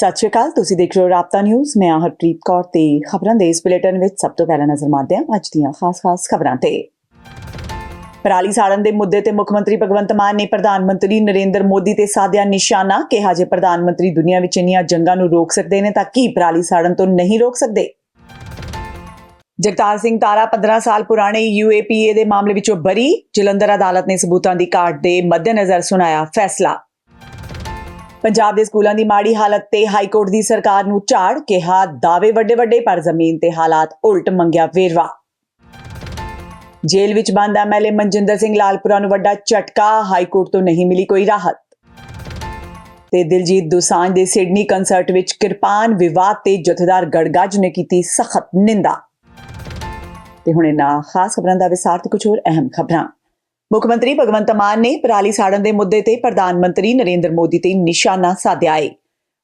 ਸਤਿ ਸ਼੍ਰੀ ਅਕਾਲ, ਤੁਸੀਂ ਦੇਖ ਰਹੇ ਹੋ ਰਾਪਤਾ ਨਿਊਜ਼। ਮੈਂ ਹਾਂ ਹਰਪ੍ਰੀਤ ਕੌਰ ਤੇ ਖਬਰਾਂ ਦੇ ਇਸ ਬੁਲੇਟਿਨ ਵਿੱਚ ਸਭ ਤੋਂ ਪਹਿਲਾਂ ਨਜ਼ਰ ਮਾਰਦੇ ਹਾਂ ਅੱਜ ਦੀਆਂ ਖਾਸ-ਖਾਸ ਖਬਰਾਂ ਤੇ। ਪਰਾਲੀ ਸਾੜਨ ਦੇ ਮੁੱਦੇ ਤੇ ਮੁੱਖ ਮੰਤਰੀ ਭਗਵੰਤ ਮਾਨ ਨੇ ਪ੍ਰਧਾਨ ਮੰਤਰੀ ਨਰਿੰਦਰ ਮੋਦੀ ਤੇ ਸਾਧਿਆ ਨਿਸ਼ਾਨਾ ਕਿਹਾ ਜੇ ਪ੍ਰਧਾਨ ਮੰਤਰੀ ਦੁਨੀਆ ਵਿੱਚ ਇੰਨੀਆਂ ਜੰਗਾਂ ਨੂੰ ਰੋਕ ਸਕਦੇ ਨੇ ਤਾਂ ਕੀ ਪਰਾਲੀ ਸਾੜਨ ਤੋਂ ਨਹੀਂ ਰੋਕ ਸਕਦੇ? ਜਗਤਾਰ ਸਿੰਘ ਤਾਰਾ 15 ਸਾਲ ਪੁਰਾਣੇ ਯੂਏਪੀਏ ਦੇ ਮਾਮਲੇ ਵਿੱਚੋਂ ਬਰੀ। ਜਲੰਧਰ ਅਦਾਲਤ ਨੇ ਸਬੂਤਾਂ ਦੀ ਘਾਟ ਦੇ ਮੱਦੇਨਜ਼ਰ ਸੁਣਾਇਆ ਫੈਸਲਾ। ਪੰਜਾਬ ਦੇ ਸਕੂਲਾਂ ਦੀ ਮਾੜੀ ਹਾਲਤ ਤੇ ਹਾਈ ਕੋਰਟ ਦੀ ਸਰਕਾਰ ਨੂੰ ਝਾੜ ਕਿਹਾ ਦਾਅਵੇ ਵੱਡੇ ਵੱਡੇ ਪਰ ਜ਼ਮੀਨ ਤੇ ਹਾਲਾਤ ਉਲਟ ਮੰਗਿਆ ਵੇਰਵਾ। ਜੇਲ੍ਹ ਵਿੱਚ ਬੰਦ ਐਮਐਲਏ ਮਨਜਿੰਦਰ ਸਿੰਘ ਲਾਲਪੁਰਾ ਨੂੰ ਵੱਡਾ ਝਟਕਾ ਹਾਈ ਕੋਰਟ ਤੋਂ ਨਹੀਂ ਮਿਲੀ ਕੋਈ ਰਾਹਤ। ਤੇ ਦਿਲਜੀਤ ਦੋਸਾਂਝ ਦੇ ਸਿਡਨੀ ਕੰਸਰਟ ਵਿੱਚ ਕਿਰਪਾਨ ਵਿਵਾਦ ਤੇ ਜਥੇਦਾਰ ਗੜਗੱਜ ਨੇ ਕੀਤੀ ਸਖਤ ਨਿੰਦਾ। ਤੇ ਹੁਣ ਇਹਨਾਂ ਖਾਸ ਖਬਰਾਂ ਦਾ ਵਿਸਾਰ ਤੇ ਕੁਝ ਹੋਰ ਅਹਿਮ ਖਬਰਾਂ। ਮੁੱਖ ਮੰਤਰੀ ਭਗਵੰਤ ਮਾਨ ਨੇ ਪਰਾਲੀ ਸਾੜਨ ਦੇ ਮੁੱਦੇ ਤੇ ਪ੍ਰਧਾਨ ਮੰਤਰੀ ਨਰਿੰਦਰ ਮੋਦੀ ਤੇ ਨਿਸ਼ਾਨਾ ਸਾਧਿਆ ਹੈ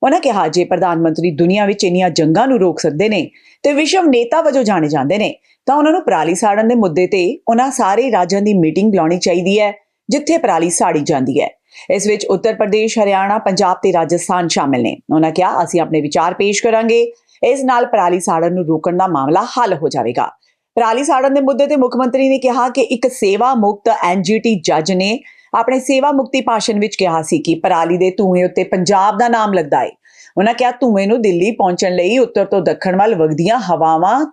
ਉਹਨਾਂ ਕਿਹਾ ਜੇ ਪ੍ਰਧਾਨ ਮੰਤਰੀ ਦੁਨੀਆ ਵਿੱਚ ਇੰਨੀਆਂ ਜੰਗਾਂ ਨੂੰ ਰੋਕ ਸਕਦੇ ਨੇ ਤੇ ਵਿਸ਼ਵ ਨੇਤਾ ਵਜੋਂ ਜਾਣੇ ਜਾਂਦੇ ਨੇ, ਤਾਂ ਉਹਨਾਂ ਨੂੰ ਪਰਾਲੀ ਸਾੜਨ ਦੇ ਮੁੱਦੇ ਤੇ ਉਹਨਾਂ ਸਾਰੇ ਰਾਜਾਂ ਦੀ ਮੀਟਿੰਗ ਬੁਲਾਉਣੀ ਚਾਹੀਦੀ ਹੈ, ਜਿੱਥੇ ਪਰਾਲੀ ਸਾੜੀ ਜਾਂਦੀ ਹੈ। ਇਸ ਵਿੱਚ ਉੱਤਰ ਪ੍ਰਦੇਸ਼, ਹਰਿਆਣਾ, ਪੰਜਾਬ ਤੇ ਰਾਜਸਥਾਨ ਸ਼ਾਮਿਲ ਨੇ। ਉਹਨਾਂ ਕਿਹਾ, ਅਸੀਂ ਆਪਣੇ ਵਿਚਾਰ ਪੇਸ਼ ਕਰਾਂਗੇ। ਇਸ ਨਾਲ ਪਰਾਲੀ ਸਾੜਨ ਨੂੰ ਰੋਕਣ ਦਾ ਮਾਮਲਾ ਹੱਲ ਹੋ ਜਾਵੇਗਾ। ਪਰਾਲੀ ਸਾੜਨ ਦੇ ਮੁੱਦੇ ਤੇ ਮੁੱਖ ਮੰਤਰੀ ਨੇ ਕਿਹਾ ਕਿ ਇੱਕ ਸੇਵਾ ਮੁਕਤ ਐਨਜੀਟੀ ਜੱਜ ਨੇ ਆਪਣੇ ਸੇਵਾ ਮੁਕਤੀ ਭਾਸ਼ਣ ਵਿੱਚ ਕਿਹਾ ਸੀ ਕਿ ਪਰਾਲੀ ਦੇ ਧੂਏ ਉੱਤੇ ਪੰਜਾਬ ਦਾ ਨਾਮ ਲੱਗਦਾ ਹੈ ਉਹਨਾਂ ਕਿਹਾ ਧੂਏ ਨੂੰ ਦਿੱਲੀ ਪਹੁੰਚਣ ਲਈ ਉੱਤਰ ਤੋਂ ਦੱਖਣ ਵੱਲ ਵਗਦੀਆਂ ਹਵਾਵਾਂ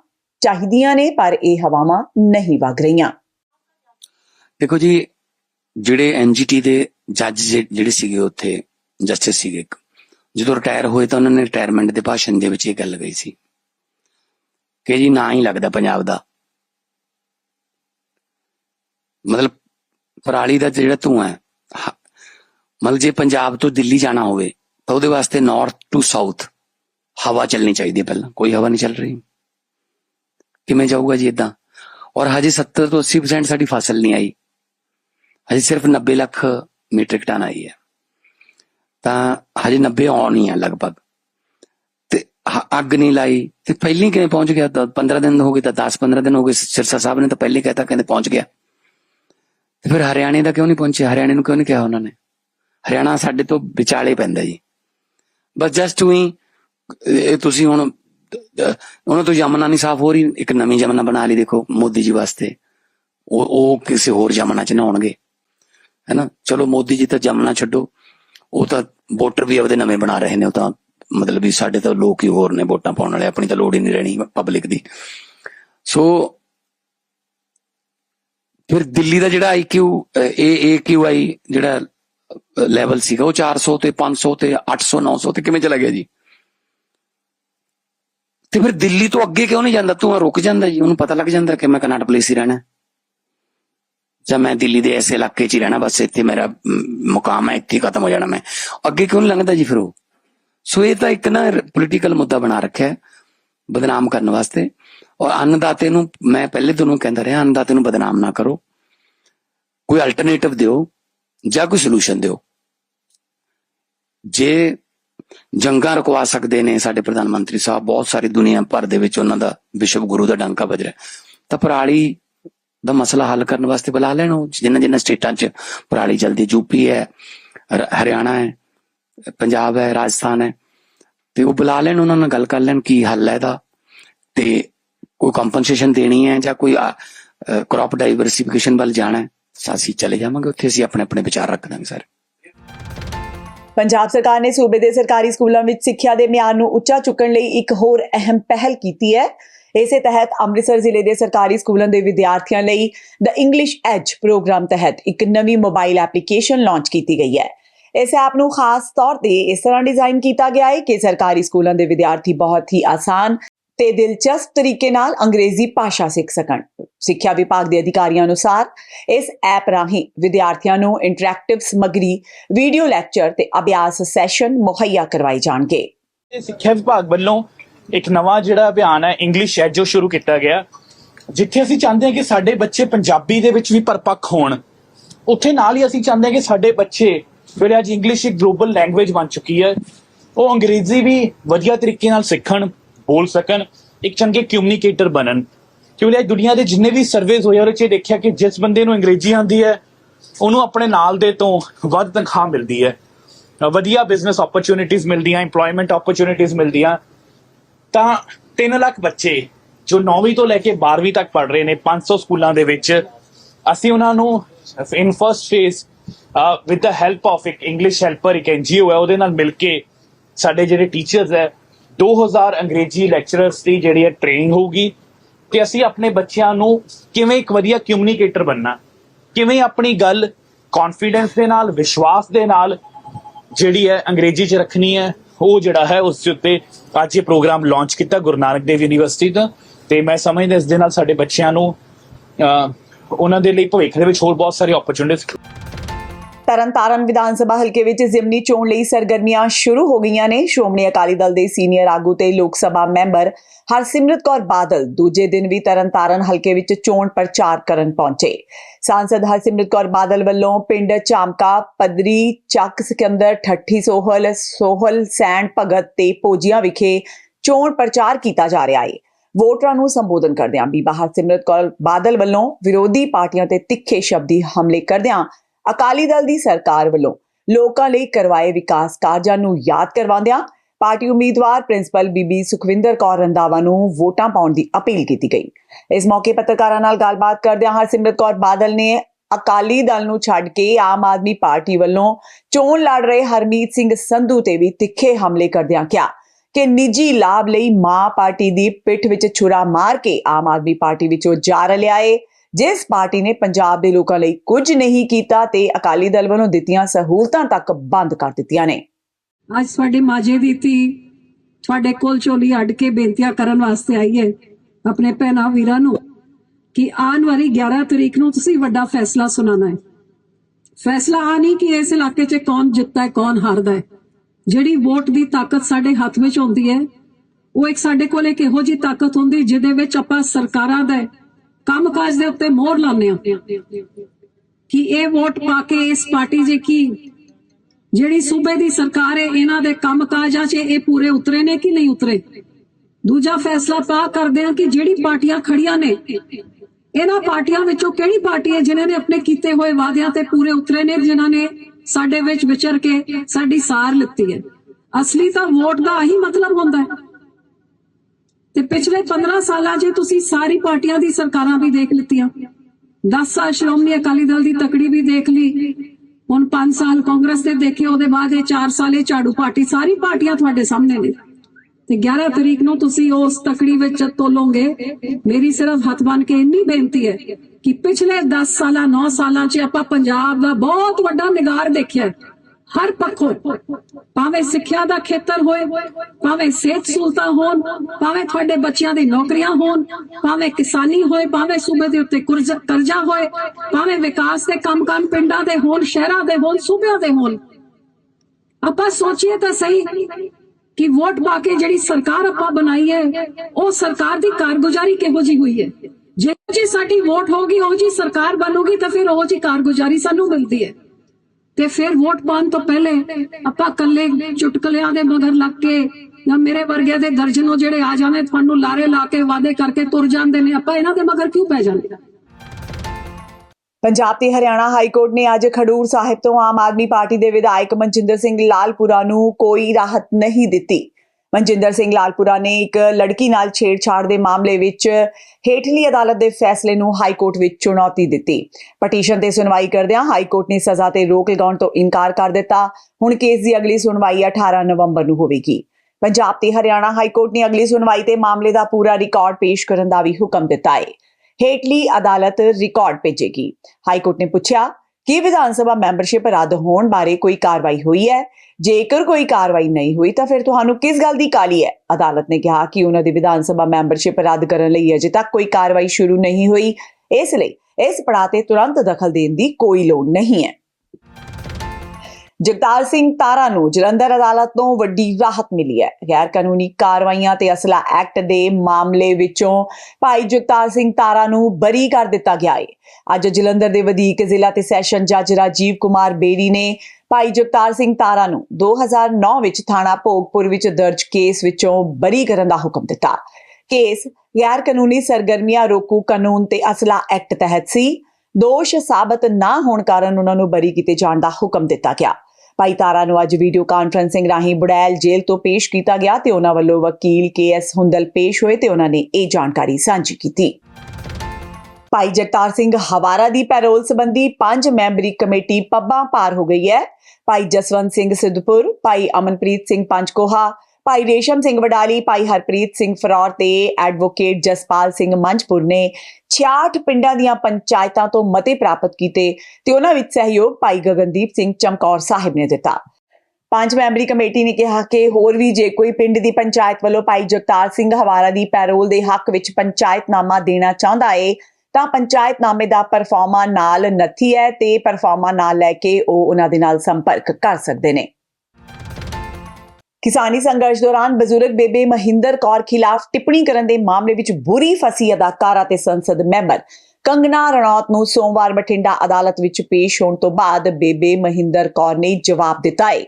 ਚਾਹੀਦੀਆਂ ਨੇ ਪਰ ਇਹ ਹਵਾਵਾਂ ਨਹੀਂ ਵਗ ਰਹੀਆਂ। ਦੇਖੋ ਜੀ ਜਿਹੜੇ ਐਨਜੀਟੀ ਦੇ ਜੱਜ ਜਿਹੜੇ ਸੀਗੇ ਉੱਥੇ ਜਸਟਿਸ ਸੀਗੇ ਇੱਕ, ਜਦੋਂ ਰਿਟਾਇਰ ਹੋਏ ਤਾਂ ਉਹਨਾਂ ਨੇ ਰਿਟਾਇਰਮੈਂਟ ਦੇ ਭਾਸ਼ਣ ਦੇ ਵਿੱਚ ਇਹ ਗੱਲ ਕਹੀ ਸੀ ਕਿ ਜੀ ਨਾ ਹੀ ਲੱਗਦਾ ਪੰਜਾਬ ਦਾ। ਮਤਲਬ ਪਰਾਲੀ ਦਾ ਜਿਹੜਾ ਧੂਆਂ ਹੈ ਮਤਲਬ ਜੇ ਪੰਜਾਬ ਤੋਂ ਦਿੱਲੀ ਜਾਣਾ ਹੋਵੇ, ਤਾਂ ਉਹਦੇ ਵਾਸਤੇ ਨਾਰਥ ਟੂ ਸਾਊਥ ਹਵਾ ਚੱਲਣੀ ਚਾਹੀਦੀ ਹੈ ਪਹਿਲਾਂ, ਕੋਈ ਹਵਾ ਨਹੀਂ ਚੱਲ ਰਹੀ। ਕਿਵੇਂ ਜਾਊਗਾ ਜੀ ਇਦਾਂ ਔਰ ਹਜੇ 70 ਤੋਂ 80% ਸਾਡੀ ਫਸਲ ਨਹੀਂ ਆਈ। ਹਜੇ ਸਿਰਫ 90 ਲੱਖ ਮੀਟ੍ਰਿਕ ਟਨ ਆਈ ਹੈ। ਤਾਂ ਹਜੇ 90 ਆਉਣੀ ਹੈ ਲਗਭਗ। ਤੇ ਅੱਗ ਨਹੀਂ ਲਾਈ। ਤੇ ਪਹਿਲੀ ਕਿਵੇਂ ਪਹੁੰਚ ਗਿਆ? ਤਾਂ 15 ਦਿਨ ਹੋ ਗਏ, ਤਾਂ 10 15 ਦਿਨ ਹੋ ਗਏ। ਸਿਰਸਾ ਸਾਹਿਬ ਨੇ ਤਾਂ ਪਹਿਲੇ ਕਹਿਤਾ, ਕਹਿੰਦੇ ਪਹੁੰਚ ਗਿਆ। ਤੇ ਫਿਰ ਹਰਿਆਣੇ ਦਾ ਕਿਉਂ ਨਹੀਂ ਪਹੁੰਚਿਆ? ਹਰਿਆਣੇ ਨੂੰ ਕਿਉਂ ਨਹੀਂ ਕਿਹਾ ਉਹਨਾਂ ਨੇ? ਹਰਿਆਣਾ ਸਾਡੇ ਤੋਂ ਵਿਚਾਲੇ ਪੈਂਦਾ ਜੀ। ਬਸ ਜਸਟ ਵੀ ਤੁਸੀਂ ਹੁਣ, ਉਹਨਾਂ ਤੋਂ ਯਮਨਾ ਨਹੀਂ ਸਾਫ਼ ਹੋ ਰਹੀ, ਇੱਕ ਨਵੀਂ ਯਮਨਾ ਬਣਾ ਲਈ ਦੇਖੋ ਮੋਦੀ ਜੀ ਵਾਸਤੇ। ਉਹ ਉਹ ਕਿਸੇ ਹੋਰ ਯਮਨਾ ਚ ਨਹਾਉਣਗੇ ਹੈਨਾ? ਚਲੋ ਮੋਦੀ ਜੀ ਤਾਂ ਜਮਨਾ ਛੱਡੋ। ਉਹ ਤਾਂ ਵੋਟਰ ਵੀ ਆਪਦੇ ਨਵੇਂ ਬਣਾ ਰਹੇ ਨੇ, ਉਹ ਤਾਂ ਮਤਲਬ ਵੀ ਸਾਡੇ ਤਾਂ ਲੋਕ ਹੀ ਹੋਰ ਨੇ ਵੋਟਾਂ ਪਾਉਣ ਵਾਲੇ, ਆਪਣੀ ਤਾਂ ਲੋੜ ਹੀ ਨਹੀਂ ਰਹਿਣੀ ਪਬਲਿਕ ਦੀ। ਸੋ ਫਿਰ ਦਿੱਲੀ ਦਾ ਜਿਹੜਾ ਆਈਕਿਊ ਏ ਏਕਿਊਆਈ ਜਿਹੜਾ ਲੈਵਲ ਸੀਗਾ, ਉਹ 400 ਤੇ 500 ਤੇ 800 900 ਤੇ ਕਿਵੇਂ ਚਲਾ ਗਿਆ ਜੀ? ਤੇ ਫਿਰ ਦਿੱਲੀ ਤੋਂ ਅੱਗੇ ਕਿਉਂ ਨਹੀਂ ਜਾਂਦਾ? ਤੂੰ ਰੁਕ ਜਾਂਦਾ ਜੀ, ਉਹਨੂੰ ਪਤਾ ਲੱਗ ਜਾਂਦਾ ਕਿ ਮੈਂ ਕਨਾਟ ਪਲੇਸ ਹੀ ਰਹਿਣਾ। ਜਾਂ ਮੈਂ ਦਿੱਲੀ ਦੇ ਐਸੇ ਇਲਾਕੇ 'ਚ ਹੀ ਰਹਿਣਾ, ਬਸ ਇੱਥੇ ਮੇਰਾ ਮੁਕਾਮ ਹੈ, ਇੱਥੇ ਖਤਮ ਹੋ ਜਾਣਾ ਮੈਂ। ਅੱਗੇ ਕਿਉਂ ਨਹੀਂ ਲੰਘਦਾ ਜੀ ਫਿਰ ਉਹ? ਸੋ ਇਹ ਤਾਂ ਇੱਕ ਨਾ ਪੋਲੀਟੀਕਲ ਮੁੱਦਾ ਬਣਾ ਰੱਖਿਆ। ਹੈ ਬਦਨਾਮ ਕਰਨ ਵਾਸਤੇ। ਔਰ ਅੰਨਦਾਤੇ ਨੂੰ ਮੈਂ ਪਹਿਲੇ ਤੁਹਾਨੂੰ ਕਹਿੰਦਾ ਰਿਹਾ, ਅੰਨਦਾਤੇ ਨੂੰ ਬਦਨਾਮ ਨਾ ਕਰੋ। ਕੋਈ ਅਲਟਰਨੇਟਿਵ ਦਿਓ ਜਾਂ ਕੋਈ ਸੋਲੂਸ਼ਨ ਦਿਓ। ਜੇ ਜੰਗਾਂ ਰੁਕਵਾ ਸਕਦੇ ਨੇ ਸਾਡੇ ਪ੍ਰਧਾਨ ਮੰਤਰੀ ਸਾਹਿਬ, ਬਹੁਤ ਸਾਰੀ ਦੁਨੀਆ ਭਰ ਦੇ ਵਿੱਚ ਉਹਨਾਂ ਦਾ ਵਿਸ਼ਵ ਗੁਰੂ ਦਾ ਡਾਂਕਾ ਵੱਜ ਰਿਹਾ। ਤਾਂ ਪਰਾਲੀ ਦਾ ਮਸਲਾ ਹੱਲ ਕਰਨ ਵਾਸਤੇ ਬੁਲਾ ਲੈਣ ਉਹ। ਜਿੰਨਾ ਜਿੰਨਾ ਸਟੇਟਾਂ 'ਚ ਪਰਾਲੀ ਜਲਦੀ ਯੂਪੀ ਹੈ, ਹਰਿਆਣਾ ਹੈ, ਪੰਜਾਬ ਹੈ, ਰਾਜਸਥਾਨ ਹੈ। ਤੇ ਉਹ ਬੁਲਾ ਲੈਣ, ਉਹਨਾਂ ਨਾਲ ਗੱਲ ਕਰ ਲੈਣ ਕੀ ਹੱਲ ਹੈ ਇਹਦਾ। ਤੇ ਕੋਈ ਕੰਪਨਸੇਸ਼ਨ ਦੇਣੀ ਹੈ ਜਾਂ ਕੋਈ ਕ੍ਰੌਪ ਡਾਈਵਰਸਿਫਿਕੇਸ਼ਨ ਵੱਲ ਜਾਣਾ ਹੈ, ਤਾਂ ਅਸੀਂ ਚਲੇ ਜਾਵਾਂਗੇ। ਉੱਥੇ ਅਸੀਂ ਆਪਣੇ ਆਪਣੇ ਵਿਚਾਰ ਰੱਖ ਦਾਂਗੇ ਸਰ ਪੰਜਾਬ ਸਰਕਾਰ ਨੇ ਸੂਬੇ ਦੇ ਸਰਕਾਰੀ ਸਕੂਲਾਂ ਵਿੱਚ ਸਿੱਖਿਆ ਦੇ ਮਿਆਰ ਨੂੰ ਉੱਚਾ ਚੁੱਕਣ ਲਈ ਇੱਕ ਹੋਰ ਅਹਿਮ ਪਹਿਲ ਕੀਤੀ ਹੈ। ਇਸੇ ਤਹਿਤ ਅੰਮ੍ਰਿਤਸਰ ਜ਼ਿਲ੍ਹੇ ਦੇ ਸਰਕਾਰੀ ਸਕੂਲਾਂ ਦੇ ਵਿਦਿਆਰਥੀਆਂ ਲਈ ਦ ਇੰਗਲਿਸ਼ ਐਜ ਪ੍ਰੋਗਰਾਮ ਤਹਿਤ ਇੱਕ ਨਵੀਂ ਮੋਬਾਈਲ ਐਪਲੀਕੇਸ਼ਨ ਲਾਂਚ ਕੀਤੀ ਗਈ ਹੈ। ਇਸ ਐਪ ਨੂੰ ਖਾਸ ਤੌਰ ਤੇ ਇਸ ਤਰ੍ਹਾਂ ਡਿਜ਼ਾਈਨ ਕੀਤਾ ਗਿਆ ਹੈ ਕਿ ਸਰਕਾਰੀ ਸਕੂਲਾਂ ਦੇ ਵਿਦਿਆਰਥੀ ਬਹੁਤ ਹੀ ਆਸਾਨ ਤੇ ਦਿਲਚਸਪ ਤਰੀਕੇ ਨਾਲ ਅੰਗਰੇਜ਼ੀ ਭਾਸ਼ਾ ਸਿੱਖ ਸਕਣ। ਸਿੱਖਿਆ ਵਿਭਾਗ ਦੇ ਅਧਿਕਾਰੀਆਂ ਅਨੁਸਾਰ ਇਸ ਐਪ ਰਾਹੀਂ ਵਿਦਿਆਰਥੀਆਂ ਨੂੰ ਇੰਟਰੈਕਟਿਵ ਸਮੱਗਰੀ ਵੀਡੀਓ ਲੈਕਚਰ ਤੇ ਅਭਿਆਸ ਸੈਸ਼ਨ ਮੁਹੱਈਆ ਕਰਵਾਏ ਜਾਣਗੇ। ਸਿੱਖਿਆ ਵਿਭਾਗ ਵੱਲੋਂ ਇੱਕ ਨਵਾਂ ਜਿਹੜਾ ਅਭਿਆਨ ਹੈ ਇੰਗਲਿਸ਼ ਐਡ ਜੋ ਸ਼ੁਰੂ ਕੀਤਾ ਗਿਆ। ਜਿੱਥੇ ਅਸੀਂ ਚਾਹੁੰਦੇ ਹਾਂ ਕਿ ਸਾਡੇ ਬੱਚੇ ਪੰਜਾਬੀ ਦੇ ਵਿੱਚ ਵੀ ਪਰਪੱਕ ਹੋਣ, ਉੱਥੇ ਨਾਲ ਹੀ ਅਸੀਂ ਚਾਹੁੰਦੇ ਹਾਂ ਕਿ ਸਾਡੇ ਬੱਚੇ ਫਿਰ ਅੱਜ ਇੰਗਲਿਸ਼ ਇੱਕ ਗਲੋਬਲ ਲੈਂਗੁਏਜ ਬਣ ਚੁੱਕੀ ਹੈ। ਉਹ ਅੰਗਰੇਜ਼ੀ ਵੀ ਵਧੀਆ ਤਰੀਕੇ ਨਾਲ ਸਿੱਖਣ, ਬੋਲ ਸਕਣ, ਇੱਕ ਚੰਗੇ ਕਮਿਊਨੀਕੇਟਰ ਬਣਨ। ਕਿਉਂਕਿ ਅੱਜ ਦੁਨੀਆ ਦੇ ਜਿੰਨੇ ਵੀ ਸਰਵੇਸ ਹੋਏ ਉਹਦੇ 'ਚ ਦੇਖਿਆ ਕਿ ਜਿਸ ਬੰਦੇ ਨੂੰ ਅੰਗਰੇਜ਼ੀ ਆਉਂਦੀ ਹੈ, ਉਹਨੂੰ ਆਪਣੇ ਨਾਲ ਦੇ ਤੋਂ ਵੱਧ ਤਨਖਾਹ ਮਿਲਦੀ ਹੈ। ਵਧੀਆ ਬਿਜ਼ਨਸ ਓਪਰਚ्युनिटीज ਮਿਲਦੀਆਂ ਏਮਪਲੋਇਮੈਂਟ ਓਪਰਚ्युनिटीज ਮਿਲਦੀਆਂ। ਤਾਂ 3 ਲੱਖ ਬੱਚੇ, ਜੋ 9ਵੀਂ ਤੋਂ ਲੈ ਕੇ 12ਵੀਂ ਤੱਕ ਪੜ੍ਹ ਰਹੇ ਨੇ 500 ਸਕੂਲਾਂ ਦੇ ਵਿੱਚ, ਅਸੀਂ ਉਹਨਾਂ ਨੂੰ in first phase with the help of ਇੱਕ ਇੰਗਲਿਸ਼ ਹੈਲਪਰ ਇੱਕ ਐਨਜੀਓ ਹੈ, ਉਹਦੇ ਨਾਲ ਮਿਲ ਕੇ ਸਾਡੇ ਜਿਹੜੇ ਟੀਚਰਸ ਹੈ 2000 ਅੰਗਰੇਜ਼ੀ ਲੈਕਚਰਰਸ ਦੀ ਜਿਹੜੀ ਹੈ ਟ੍ਰੇਨਿੰਗ ਹੋਊਗੀ ਕਿ ਅਸੀਂ ਆਪਣੇ ਬੱਚਿਆਂ ਨੂੰ ਕਿਵੇਂ ਇੱਕ ਵਧੀਆ ਕਮਿਊਨੀਕੇਟਰ ਬੰਨਣਾ ਕਿਵੇਂ ਆਪਣੀ ਗੱਲ ਕੌਨਫੀਡੈਂਸ ਦੇ ਨਾਲ, ਵਿਸ਼ਵਾਸ ਦੇ ਨਾਲ ਜਿਹੜੀ ਹੈ ਅੰਗਰੇਜ਼ੀ 'ਚ ਰੱਖਣੀ ਹੈ, ਉਹ ਜਿਹੜਾ ਹੈ ਉਸ ਦੇ ਉੱਤੇ ਅੱਜ ਇਹ ਪ੍ਰੋਗਰਾਮ ਲਾਂਚ ਕੀਤਾ ਗੁਰੂ ਨਾਨਕ ਦੇਵ ਯੂਨੀਵਰਸਿਟੀ ਦਾ ਤੇ ਮੈਂ ਸਮਝਦਾ ਇਸ ਦੇ ਨਾਲ ਸਾਡੇ ਬੱਚਿਆਂ ਨੂੰ ਉਹਨਾਂ ਦੇ ਲਈ ਭਵਿੱਖ ਦੇ ਵਿੱਚ ਹੋਰ ਬਹੁਤ ਸਾਰੇ ਓਪਰਚੁਨਿਟੀਜ਼ ਤਰਨਤਾਰਨ ਵਿਧਾਨ ਸਭਾ ਹਲਕੇ ਵਿੱਚ ਜ਼ਿਮਨੀ ਚੋਣ ਲਈ ਸਰਗਰਮੀਆਂ ਸ਼ੁਰੂ ਹੋ ਗਈਆਂ ਨੇ। ਸ਼੍ਰੋਮਣੀ ਅਕਾਲੀ ਦਲ ਦੇ ਸੀਨੀਅਰ ਆਗੂ ਤੇ ਲੋਕ ਸਭਾ ਮੈਂਬਰ ਹਰਸਿਮਰਤ ਕੌਰ ਬਾਦਲ ਦੂਜੇ ਦਿਨ ਵੀ ਤਰਨਤਾਰਨ ਹਲਕੇ ਵਿੱਚ ਚੋਣ ਪ੍ਰਚਾਰ ਕਰਨ ਪਹੁੰਚੇ। ਸਾਂਸਦ ਹਰਸਿਮਰਤ ਕੌਰ ਬਾਦਲ ਵੱਲੋਂ ਪਿੰਡ ਚਾਮਕਾ ਪਦਰੀ ਚੱਕ ਸਿਕੰਦਰ, ਠੱਠੀ ਸੋਹਲ ਸੋਹਲ ਸੈਂਡ ਭਗਤ ਤੇ ਪੋਜੀਆਂ ਵਿਖੇ ਚੋਣ ਪ੍ਰਚਾਰ ਕੀਤਾ ਜਾ ਰਿਹਾ ਹੈ ਵੋਟਰਾਂ ਨੂੰ ਸੰਬੋਧਨ ਕਰਦਿਆਂ ਬੀਬਾ ਹਰਸਿਮਰਤ ਕੌਰ ਬਾਦਲ ਵੱਲੋਂ ਵਿਰੋਧੀ ਪਾਰਟੀਆਂ ਤੇ ਤਿੱਖੇ ਸ਼ਬਦੀ ਹਮਲੇ ਕਰਦਿਆਂ ਅਕਾਲੀ ਦਲ ਦੀ ਸਰਕਾਰ ਵੱਲੋਂ ਲੋਕਾਂ ਲਈ ਕਰਵਾਏ ਵਿਕਾਸ ਕਾਰਜਾਂ ਨੂੰ ਯਾਦ ਕਰਵਾਉਂਦਿਆਂ ਪਾਰਟੀ ਉਮੀਦਵਾਰ ਪ੍ਰਿੰਸੀਪਲ ਬੀਬੀ ਸੁਖਵਿੰਦਰ ਕੌਰ ਰੰਦਾਵਾ ਨੂੰ ਵੋਟਾਂ ਪਾਉਣ ਦੀ ਅਪੀਲ ਕੀਤੀ ਗਈ। ਇਸ ਮੌਕੇ ਪੱਤਰਕਾਰਾਂ ਨਾਲ ਗੱਲਬਾਤ ਕਰਦਿਆਂ ਹਰਸਿਮਰਤ ਕੌਰ ਬਾਦਲ ਨੇ ਅਕਾਲੀ ਦਲ ਨੂੰ ਛੱਡ ਕੇ ਆਮ ਆਦਮੀ ਪਾਰਟੀ ਵੱਲੋਂ ਚੋਣ ਲੜ ਰਹੇ ਹਰਮੀਤ ਸਿੰਘ ਸੰਧੂ ਤੇ ਵੀ ਤਿੱਖੇ ਹਮਲੇ ਕਰਦਿਆਂ ਕਿਹਾ ਕਿ ਨਿੱਜੀ ਲਾਭ ਲਈ ਮਾਂ ਪਾਰਟੀ ਦੀ ਪਿੱਠ ਵਿੱਚ ਛੁਰਾ ਮਾਰ ਕੇ ਆਮ ਆਦਮੀ ਪਾਰਟੀ ਵਿੱਚੋਂ ਜਾ ਰਲਿਆ ਏ। ਜਿਸ ਪਾਰਟੀ ਨੇ ਪੰਜਾਬ ਦੇ ਲੋਕਾਂ ਲਈ ਕੁਝ ਨਹੀਂ ਕੀਤਾ ਤੇ ਅਕਾਲੀ ਦਲ ਵੱਲੋਂ ਦਿੱਤੀਆਂ ਸਹੂਲਤਾਂ ਤੱਕ ਬੰਦ ਕਰ ਦਿੱਤੀਆਂ ਨੇ। ਅੱਜ ਤੁਹਾਡੇ ਮਾਝੇ ਦੀ ਧੀ ਤੁਹਾਡੇ ਕੋਲ ਝੋਲੀ ਅੱਡ ਕੇ ਬੇਨਤੀਆਂ ਕਰਨ ਵਾਸਤੇ ਆਈ ਹੈ। ਆਪਣੇ ਭੈਣਾਂ ਵੀਰਾਂ ਨੂੰ ਕਿ ਆਉਣ ਵਾਲੀ 11 ਤਰੀਕ ਨੂੰ ਤੁਸੀਂ ਵੱਡਾ ਫੈਸਲਾ ਸੁਣਾਉਣਾ ਹੈ। ਫੈਸਲਾ ਆ ਨਹੀਂ ਕਿ ਇਸ ਇਲਾਕੇ 'ਚ ਕੌਣ ਜਿੱਤਦਾ ਹੈ, ਕੌਣ ਹਾਰਦਾ ਹੈ। ਜਿਹੜੀ ਵੋਟ ਦੀ ਤਾਕਤ ਸਾਡੇ ਹੱਥ ਵਿੱਚ ਹੁੰਦੀ ਹੈ, ਉਹ ਇੱਕ ਸਾਡੇ ਕੋਲ ਇੱਕ ਇਹੋ ਜਿਹੀ ਤਾਕਤ ਹੁੰਦੀ ਜਿਹਦੇ ਵਿੱਚ ਆਪਾਂ ਸਰਕਾਰਾਂ ਦਾ ਕੰਮਕਾਜ ਦੇ ਉੱਤੇ ਮੋਹਰ ਲਾਉਂਦੇ ਹਾਂ ਕਿ ਇਹ ਵੋਟ ਪਾ ਕੇ ਇਸ ਪਾਰਟੀ ਜੇ ਕੀ? ਜਿਹੜੀ ਸੂਬੇ ਦੀ ਸਰਕਾਰ ਹੈ, ਇਹਨਾਂ ਦੇ ਕੰਮਕਾਜਾਂ 'ਚ ਇਹ ਪੂਰੇ ਉਤਰੇ ਨੇ ਕਿ ਨਹੀਂ ਉਤਰੇ? ਦੂਜਾ ਫੈਸਲਾ ਪਾ ਕਰਦੇ ਆ ਕਿ ਜਿਹੜੀ ਪਾਰਟੀਆਂ ਖੜੀਆਂ ਨੇ, ਇਹਨਾਂ ਪਾਰਟੀਆਂ ਵਿੱਚੋਂ ਕਿਹੜੀ ਪਾਰਟੀ ਹੈ ਜਿਨ੍ਹਾਂ ਨੇ ਆਪਣੇ ਕੀਤੇ ਹੋਏ ਵਾਅਦਿਆਂ ਤੇ ਪੂਰੇ ਉਤਰੇ ਨੇ, ਜਿਨ੍ਹਾਂ ਨੇ ਸਾਡੇ ਵਿੱਚ ਵਿਚਰ ਕੇ ਸਾਡੀ ਸਾਰ ਲਿੱਤੀ ਹੈ? ਅਸਲੀ ਤਾਂ ਵੋਟ ਦਾ ਆਹੀ ਮਤਲਬ ਹੁੰਦਾ ਹੈ। ਤੇ ਪਿਛਲੇ 15 ਸਾਲਾਂ 'ਚ ਤੁਸੀਂ ਸਾਰੀ ਪਾਰਟੀਆਂ ਦੀ ਸਰਕਾਰਾਂ ਵੀ ਦੇਖ ਲਿੱਤੀਆਂ। 10 ਸਾਲ ਸ਼੍ਰੋਮਣੀ ਅਕਾਲੀ ਦਲ ਦੀ ਤਕੜੀ ਵੀ ਦੇਖ ਲਈ। ਹੁਣ 5 ਸਾਲ ਕਾਂਗਰਸ ਦੇ ਦੇਖੇ ਉਹਦੇ ਬਾਅਦ ਇਹ 4 ਸਾਲ ਇਹ ਝਾੜੂ ਪਾਰਟੀ, ਸਾਰੀ ਪਾਰਟੀਆਂ ਤੁਹਾਡੇ ਸਾਹਮਣੇ ਨੇ। ਤੇ 11 ਤਰੀਕ ਨੂੰ ਤੁਸੀਂ ਉਸ ਤਕੜੀ ਵਿੱਚ ਤੋਲੋਗੇ, ਮੇਰੀ ਸਿਰਫ ਹੱਥ ਬਨ ਕੇ ਇੰਨੀ ਬੇਨਤੀ ਹੈ ਕਿ ਪਿਛਲੇ 10 ਸਾਲਾਂ 9 ਸਾਲਾਂ 'ਚ ਆਪਾਂ ਪੰਜਾਬ ਦਾ ਬਹੁਤ ਵੱਡਾ ਨਿਗਾਰ ਦੇਖਿਆ ਹਰ ਪੱਖੋਂ, ਭਾਵੇਂ ਸਿੱਖਿਆ ਦਾ ਖੇਤਰ ਹੋਏ, ਭਾਵੇਂ ਸਿਹਤ ਸਹੂਲਤਾਂ ਹੋਣ, ਭਾਵੇਂ ਤੁਹਾਡੇ ਬੱਚਿਆਂ ਦੀ ਨੌਕਰੀਆਂ ਹੋਣ, ਭਾਵੇਂ ਕਿਸਾਨੀ ਹੋਏ, ਭਾਵੇਂ ਸੂਬੇ ਦੇ ਉੱਤੇ ਕਰਜ਼ਾ ਹੋਏ, ਭਾਵੇਂ ਵਿਕਾਸ ਦੇ ਕੰਮ ਕੰਮ ਪਿੰਡਾਂ ਦੇ ਹੋਣ, ਸ਼ਹਿਰਾਂ ਦੇ ਹੋਣ, ਸੂਬਿਆਂ ਦੇ ਹੋਣ। ਆਪਾਂ ਸੋਚੀਏ ਤਾਂ ਸਹੀ ਕਿ ਵੋਟ ਪਾ ਕੇ ਜਿਹੜੀ ਸਰਕਾਰ ਆਪਾਂ ਬਣਾਈ ਹੈ, ਉਹ ਸਰਕਾਰ ਦੀ ਕਾਰਗੁਜ਼ਾਰੀ ਕਿਹੋ ਜੀ ਹੋਈ ਹੈ? ਜੇ ਜੀ ਸਾਡੀ ਵੋਟ ਹੋਗੀ ਉਹ ਜੀ ਸਰਕਾਰ ਬਣੂਗੀ, ਤਾਂ ਫਿਰ ਉਹ ਜੀ ਕਾਰਗੁਜ਼ਾਰੀ ਸਾਨੂੰ ਮਿਲਦੀ ਹੈ। ਤੇ ਫਿਰ ਵੋਟ ਪਾਉਣ ਤੋਂ ਪਹਿਲੇ ਆਪਾਂ ਕੱਲੇ ਚੁਟਕਲਿਆਂ ਦੇ ਮਗਰ ਲੱਗ ਕੇ ਜਾਂ ਮੇਰੇ ਵਰਗੇ ਦੇ ਦਰਜਨੋਂ ਜਿਹੜੇ ਆ ਜਾਂਦੇ ਤੁਹਾਨੂੰ ਲਾਰੇ ਲਾ ਕੇ ਵਾਅਦੇ ਕਰਕੇ ਤੁਰ ਜਾਂਦੇ ਨੇ, ਆਪਾਂ ਇਹਨਾਂ ਦੇ ਮਗਰ ਕਿਉਂ ਪੈ ਜਾਂਦੇ? ਪੰਜਾਬ ਤੇ ਹਰਿਆਣਾ ਹਾਈ ਕੋਰਟ ਨੇ ਅੱਜ ਖਡੂਰ ਸਾਹਿਬ ਤੋਂ ਆਮ ਆਦਮੀ ਪਾਰਟੀ ਦੇ ਵਿਧਾਇਕ ਮਨਜਿੰਦਰ ਸਿੰਘ ਲਾਲਪੁਰਾ ਨੂੰ ਕੋਈ ਰਾਹਤ ਨਹੀਂ ਦਿੱਤੀ। ਮਨਜਿੰਦਰ ਸਿੰਘ ਲਾਲਪੁਰਾ ਨੇ ਇੱਕ ਲੜਕੀ ਨਾਲ ਛੇੜਛਾੜ ਦੇ ਮਾਮਲੇ ਵਿੱਚ ਹੇਠਲੀ ਅਦਾਲਤ ਦੇ ਫੈਸਲੇ ਨੂੰ ਹਾਈ ਕੋਰਟ ਵਿੱਚ ਚੁਣੌਤੀ ਦਿੱਤੀ। ਪਟੀਸ਼ਨ ਤੇ ਸੁਣਵਾਈ ਕਰਦਿਆਂ ਹਾਈ ਕੋਰਟ ਨੇ ਸਜ਼ਾ ਤੇ ਰੋਕ ਲਗਾਉਣ ਤੋਂ ਇਨਕਾਰ ਕਰ ਦਿੱਤਾ। ਹੁਣ ਕੇਸ ਦੀ ਅਗਲੀ ਸੁਣਵਾਈ 18 ਨਵੰਬਰ ਨੂੰ ਹੋਵੇਗੀ। ਪੰਜਾਬ ਤੇ ਹਰਿਆਣਾ ਹਾਈ ਕੋਰਟ ਨੇ ਅਗਲੀ ਸੁਣਵਾਈ ਤੇ ਮਾਮਲੇ ਦਾ ਪੂਰਾ ਰਿਕਾਰਡ ਪੇਸ਼ ਕਰਨ ਦਾ ਵੀ ਹੁਕਮ ਦਿੱਤਾ ਹੈ ਹੇਠਲੀ ਅਦਾਲਤ ਰਿਕਾਰਡ ਭੇਜੇਗੀ। ਹਾਈ ਕੋਰਟ ਨੇ ਪੁੱਛਿਆ ਕੀ ਵਿਧਾਨ ਸਭਾ ਮੈਂਬਰਸ਼ਿਪ ਰੱਦ ਹੋਣ ਬਾਰੇ ਕੋਈ ਕਾਰਵਾਈ ਹੋਈ ਹੈ? ਜੇਕਰ ਕੋਈ ਕਾਰਵਾਈ ਨਹੀਂ ਹੋਈ, ਤਾਂ ਫਿਰ ਤੁਹਾਨੂੰ ਕਿਸ ਗੱਲ ਦੀ ਕਾਲੀ ਹੈ? ਅਦਾਲਤ ਨੇ ਕਿਹਾ ਕਿ ਉਹਨਾਂ ਦੀ ਵਿਧਾਨ ਸਭਾ ਮੈਂਬਰਸ਼ਿਪ ਰੱਦ ਕਰਨ ਲਈ ਅਜੇ ਤੱਕ ਕੋਈ ਕਾਰਵਾਈ ਸ਼ੁਰੂ ਨਹੀਂ ਹੋਈ। ਇਸ ਲਈ ਇਸ ਪੜਾਅ ਤੇ ਤੁਰੰਤ ਦਖਲ ਦੇਣ ਦੀ ਕੋਈ ਲੋੜ ਨਹੀਂ ਹੈ। ਜਗਤਾਰ ਸਿੰਘ ਤਾਰਾ ਨੂੰ ਜਲੰਧਰ ਅਦਾਲਤ ਤੋਂ ਵੱਡੀ ਰਾਹਤ ਮਿਲੀ ਹੈ। ਗੈਰ ਕਾਨੂੰਨੀ ਕਾਰਵਾਈਆਂ ਤੇ ਅਸਲਾ ਐਕਟ ਦੇ ਮਾਮਲੇ ਵਿੱਚੋਂ ਭਾਈ ਜਗਤਾਰ ਸਿੰਘ ਤਾਰਾ ਨੂੰ ਬਰੀ ਕਰ ਦਿੱਤਾ ਗਿਆ ਹੈ ਅੱਜ ਜਲੰਧਰ ਦੇ ਵਧੀਕ ਜ਼ਿਲ੍ਹਾ ਤੇ ਸੈਸ਼ਨ ਜੱਜ ਰਾਜੀਵ ਕੁਮਾਰ ਬੇਰੀ ਨੇ ਭਾਈ ਜਗਤਾਰ ਸਿੰਘ ਤਾਰਾ ਨੂੰ 2009 ਵਿੱਚ ਥਾਣਾ ਭੋਗਪੁਰ ਵਿੱਚ ਦਰਜ ਕੇਸ ਵਿੱਚੋਂ ਬਰੀ ਕਰਨ ਦਾ ਹੁਕਮ ਦਿੱਤਾ। ਕੇਸ ਗੈਰ ਕਾਨੂੰਨੀ ਸਰਗਰਮੀਆਂ ਰੋਕੂ ਕਾਨੂੰਨ ਤੇ ਅਸਲਾ ਐਕਟ ਤਹਿਤ ਸੀ। ਦੋਸ਼ ਸਾਬਤ ਨਾ ਹੋਣ ਕਾਰਨ ਉਹਨਾਂ ਨੂੰ ਬਰੀ ਕੀਤੇ ਜਾਣ ਦਾ ਹੁਕਮ ਦਿੱਤਾ ਗਿਆ। ਭਾਈ ਤਾਰਾ ਨੂੰ ਅੱਜ ਵੀਡੀਓ ਕਾਨਫਰੰਸਿੰਗ ਰਾਹੀਂ ਬੁੜੈਲ ਜੇਲ੍ਹ ਤੋਂ ਪੇਸ਼ ਕੀਤਾ ਗਿਆ ਤੇ ਉਹਨਾਂ ਵੱਲੋਂ ਵਕੀਲ ਕੇ.ਐਸ. ਹੁੰਦਲ ਪੇਸ਼ ਹੋਏ ਤੇ ਉਹਨਾਂ ਨੇ ਇਹ ਜਾਣਕਾਰੀ ਸਾਂਝੀ ਕੀਤੀ ਭਾਈ ਜਗਤਾਰ ਸਿੰਘ ਹਵਾਰਾ ਦੀ ਪੈਰੋਲ ਸੰਬੰਧੀ ਪੰਜ ਮੈਂਬਰੀ ਕਮੇਟੀ ਪੱਬਾਂ ਪਾਰ ਹੋ ਗਈ ਹੈ ਭਾਈ ਜਸਵੰਤ ਸਿੰਘ ਸਿੱਧਪੁਰ, ਭਾਈ ਅਮਨਪ੍ਰੀਤ ਸਿੰਘ ਪੰਚਕੋਹਾ ਭਾਈ ਰੇਸ਼ਮ ਸਿੰਘ ਵਡਾਲੀ, ਭਾਈ ਹਰਪ੍ਰੀਤ ਸਿੰਘ ਫਰੌਰ ਤੇ ਐਡਵੋਕੇਟ ਜਸਪਾਲ ਸਿੰਘ ਮੰਝਪੁਰ ਨੇ 66 ਪਿੰਡਾਂ ਦੀਆਂ ਪੰਚਾਇਤਾਂ ਤੋਂ ਮਤੇ ਪ੍ਰਾਪਤ ਕੀਤੇ ਤੇ ਉਹਨਾਂ ਵਿੱਚ ਸਹਿਯੋਗ ਭਾਈ ਗਗਨਦੀਪ ਸਿੰਘ ਚਮਕੌਰ ਸਾਹਿਬ ਨੇ ਦਿੱਤਾ। ਪੰਜ ਮੈਂਬਰੀ ਕਮੇਟੀ ਨੇ ਕਿਹਾ ਕਿ ਹੋਰ ਵੀ ਜੇ ਕੋਈ ਪਿੰਡ ਦੀ ਪੰਚਾਇਤ ਵੱਲੋਂ ਭਾਈ ਜਗਤਾਰ ਸਿੰਘ ਹਵਾਰਾ ਦੀ ਪੈਰੋਲ ਦੇ ਹੱਕ ਵਿੱਚ ਪੰਚਾਇਤਨਾਮਾ ਦੇਣਾ ਚਾਹੁੰਦਾ ਏ, ਤਾਂ ਪੰਚਾਇਤਨਾਮੇ ਦਾ ਪਰਫਾਰਮਾ ਨਾਲ ਨੱਥੀ ਹੈ ਤੇ ਪਰਫਾਰਮਾ ਨਾਲ ਲੈ ਕੇ ਉਹ ਉਹਨਾਂ ਦੇ ਨਾਲ ਸੰਪਰਕ ਕਰ ਸਕਦੇ ਨੇ। ਕਿਸਾਨੀ ਸੰਘਰਸ਼ ਦੌਰਾਨ ਬਜ਼ੁਰਗ ਬੇਬੇ ਮਹਿੰਦਰ ਕੌਰ ਖਿਲਾਫ ਟਿੱਪਣੀ ਕਰਨ ਦੇ ਮਾਮਲੇ ਵਿੱਚ ਬੁਰੀ ਫਸੀ ਅਦਾਕਾਰਾ ਤੇ ਸੰਸਦ ਮੈਂਬਰ। ਕੰਗਨਾ ਰਣੌਤ ਨੂੰ ਸੋਮਵਾਰ ਬਠਿੰਡਾ ਅਦਾਲਤ ਵਿੱਚ ਪੇਸ਼ ਹੋਣ ਤੋਂ ਬਾਅਦ ਬੇਬੇ ਮਹਿੰਦਰ ਕੌਰ ਨੇ ਜਵਾਬ ਦਿੱਤਾ ਹੈ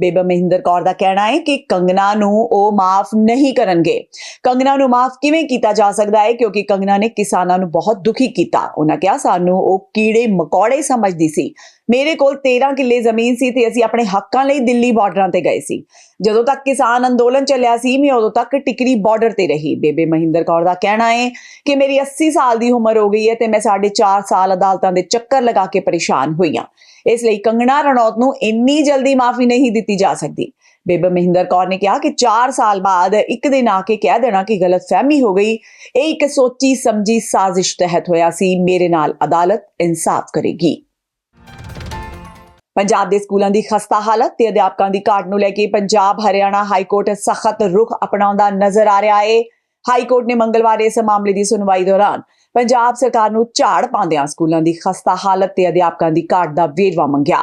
ਬੇਬੇ ਮਹਿੰਦਰ ਕੌਰ ਦਾ ਕਹਿਣਾ ਹੈ ਕਿ ਕੰਗਨਾ ਨੂੰ ਉਹ ਮਾਫ ਨਹੀਂ ਕਰਨਗੇ। ਕੰਗਨਾ ਨੂੰ ਮਾਫ ਕਿਵੇਂ ਕੀਤਾ ਜਾ ਸਕਦਾ ਹੈ? ਕਿਉਂਕਿ ਕੰਗਨਾ ਨੇ ਕਿਸਾਨਾਂ ਨੂੰ ਬਹੁਤ ਦੁਖੀ ਕੀਤਾ। ਉਹਨਾਂ ਕਿਹਾ, ਸਾਨੂੰ ਉਹ ਕੀੜੇ ਮਕੌੜੇ ਸਮਝਦੀ ਸੀ। ਮੇਰੇ ਕੋਲ 13 ਕਿੱਲੇ ਜ਼ਮੀਨ ਸੀ ਤੇ ਅਸੀਂ ਆਪਣੇ ਹੱਕਾਂ ਲਈ ਦਿੱਲੀ ਬਾਰਡਰਾਂ ਤੇ ਗਏ ਸੀ। ਜਦੋਂ ਤੱਕ ਕਿਸਾਨ ਅੰਦੋਲਨ ਚੱਲਿਆ ਸੀ, ਮੈਂ ਉਦੋਂ ਤੱਕ ਟਿਕਰੀ ਬਾਰਡਰ ਤੇ ਰਹੀ। ਬੇਬੇ ਮਹਿੰਦਰ ਕੌਰ ਦਾ ਕਹਿਣਾ ਹੈ ਕਿ ਮੇਰੀ 80 ਸਾਲ ਦੀ ਉਮਰ ਹੋ ਗਈ ਹੈ ਤੇ ਮੈਂ 4.5 ਸਾਲ ਅਦਾਲਤਾਂ ਦੇ ਚੱਕਰ ਲਗਾ ਕੇ ਪਰੇਸ਼ਾਨ ਹੋਈ ਹਾਂ। ਇਸ ਲਈ ਕੰਗਣਾ ਰਣੌਤ ਨੂੰ ਇੰਨੀ ਜਲਦੀ ਮਾਫੀ ਨਹੀਂ ਦਿੱਤੀ ਜਾ ਸਕਦੀ। ਬੇਬੇ ਮਹਿੰਦਰ ਕੌਰ ਨੇ ਕਿਹਾ ਕਿ 4 ਸਾਲ ਬਾਅਦ ਇੱਕ ਦਿਨ ਆ ਕੇ ਕਹਿ ਦੇਣਾ ਕਿ ਗਲਤਫਹਿਮੀ ਹੋ ਗਈ। ਇਹ ਇੱਕ ਸੋਚੀ ਸਮਝੀ ਸਾਜ਼ਿਸ਼ ਤਹਿਤ ਹੋਇਆ ਸੀ। ਮੇਰੇ ਨਾਲ ਅਦਾਲਤ ਇਨਸਾਫ ਕਰੇਗੀ। ਪੰਜਾਬ ਦੇ ਸਕੂਲਾਂ ਦੀ ਖਸਤਾ ਹਾਲਤ ਤੇ ਅਧਿਆਪਕਾਂ ਦੀ ਘਾਟ ਨੂੰ ਲੈ ਕੇ ਪੰਜਾਬ, ਹਰਿਆਣਾ ਹਾਈ ਕੋਰਟ ਸਖਤ ਰੁਖ ਅਪਣਾਉਂਦਾ ਨਜ਼ਰ ਆ ਰਿਹਾ ਏ। ਹਾਈ ਕੋਰਟ ਨੇ ਮੰਗਲਵਾਰ ਇਸ ਮਾਮਲੇ ਦੀ ਸੁਣਵਾਈ ਦੌਰਾਨ ਪੰਜਾਬ ਸਰਕਾਰ ਨੂੰ ਝਾੜ ਪਾਉਂਦਿਆਂ ਸਕੂਲਾਂ ਦੀ ਖਸਤਾ ਹਾਲਤ ਤੇ ਅਧਿਆਪਕਾਂ ਦੀ ਘਾਟ ਦਾ ਵੇਰਵਾ ਮੰਗਿਆ।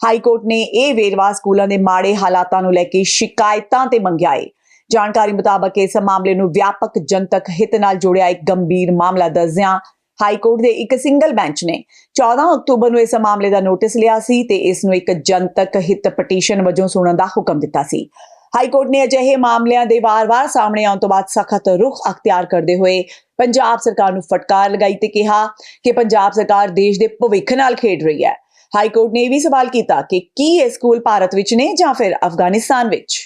ਹਾਈ ਕੋਰਟ ਨੇ ਇਹ ਵੇਰਵਾ ਸਕੂਲਾਂ ਦੇ ਮਾੜੇ ਹਾਲਾਤਾਂ ਨੂੰ ਲੈ ਕੇ ਸ਼ਿਕਾਇਤਾਂ ਤੇ ਮੰਗਿਆ ਹੈ ਜਾਣਕਾਰੀ ਮੁਤਾਬਕ ਇਸ ਮਾਮਲੇ ਨੂੰ ਵਿਆਪਕ ਜਨਤਕ ਹਿੱਤ ਨਾਲ ਜੋੜਿਆ ਇੱਕ ਗੰਭੀਰ ਮਾਮਲਾ ਦੱਸਦਿਆਂ ਹਾਈ ਕੋਰਟ ਦੇ ਇੱਕ ਸਿੰਗਲ ਬੈਂਚ ਨੇ। 14 ਅਕਤੂਬਰ ਨੂੰ ਇਸ ਮਾਮਲੇ ਦਾ ਨੋਟਿਸ ਲਿਆ ਸੀ ਤੇ ਇਸ ਨੂੰ ਇੱਕ ਜਨਤਕ ਹਿੱਤ ਪਟੀਸ਼ਨ ਵਜੋਂ ਸੁਣਨ ਦਾ ਹੁਕਮ ਦਿੱਤਾ ਸੀ। ਹਾਈ ਕੋਰਟ ਨੇ ਅਜਿਹੇ ਮਾਮਲਿਆਂ ਦੇ ਵਾਰ-ਵਾਰ ਸਾਹਮਣੇ ਆਉਣ ਤੋਂ ਬਾਅਦ ਸਖਤ ਰੁਖ ਅਖਤਿਆਰ ਕਰਦੇ ਹੋਏ ਪੰਜਾਬ ਸਰਕਾਰ ਨੂੰ ਫਟਕਾਰ ਲਗਾਈ ਤੇ ਕਿਹਾ ਕਿ ਪੰਜਾਬ ਸਰਕਾਰ ਦੇਸ਼ ਦੇ ਭਵਿੱਖ ਨਾਲ ਖੇਡ ਰਹੀ ਹੈ। ਹਾਈ ਕੋਰਟ ਨੇ ਇਹ ਵੀ ਸਵਾਲ ਕੀਤਾ ਕਿ ਕੀ ਇਹ ਸਕੂਲ ਭਾਰਤ ਵਿੱਚ ਨੇ ਜਾਂ ਫਿਰ ਅਫਗਾਨਿਸਤਾਨ ਵਿੱਚ?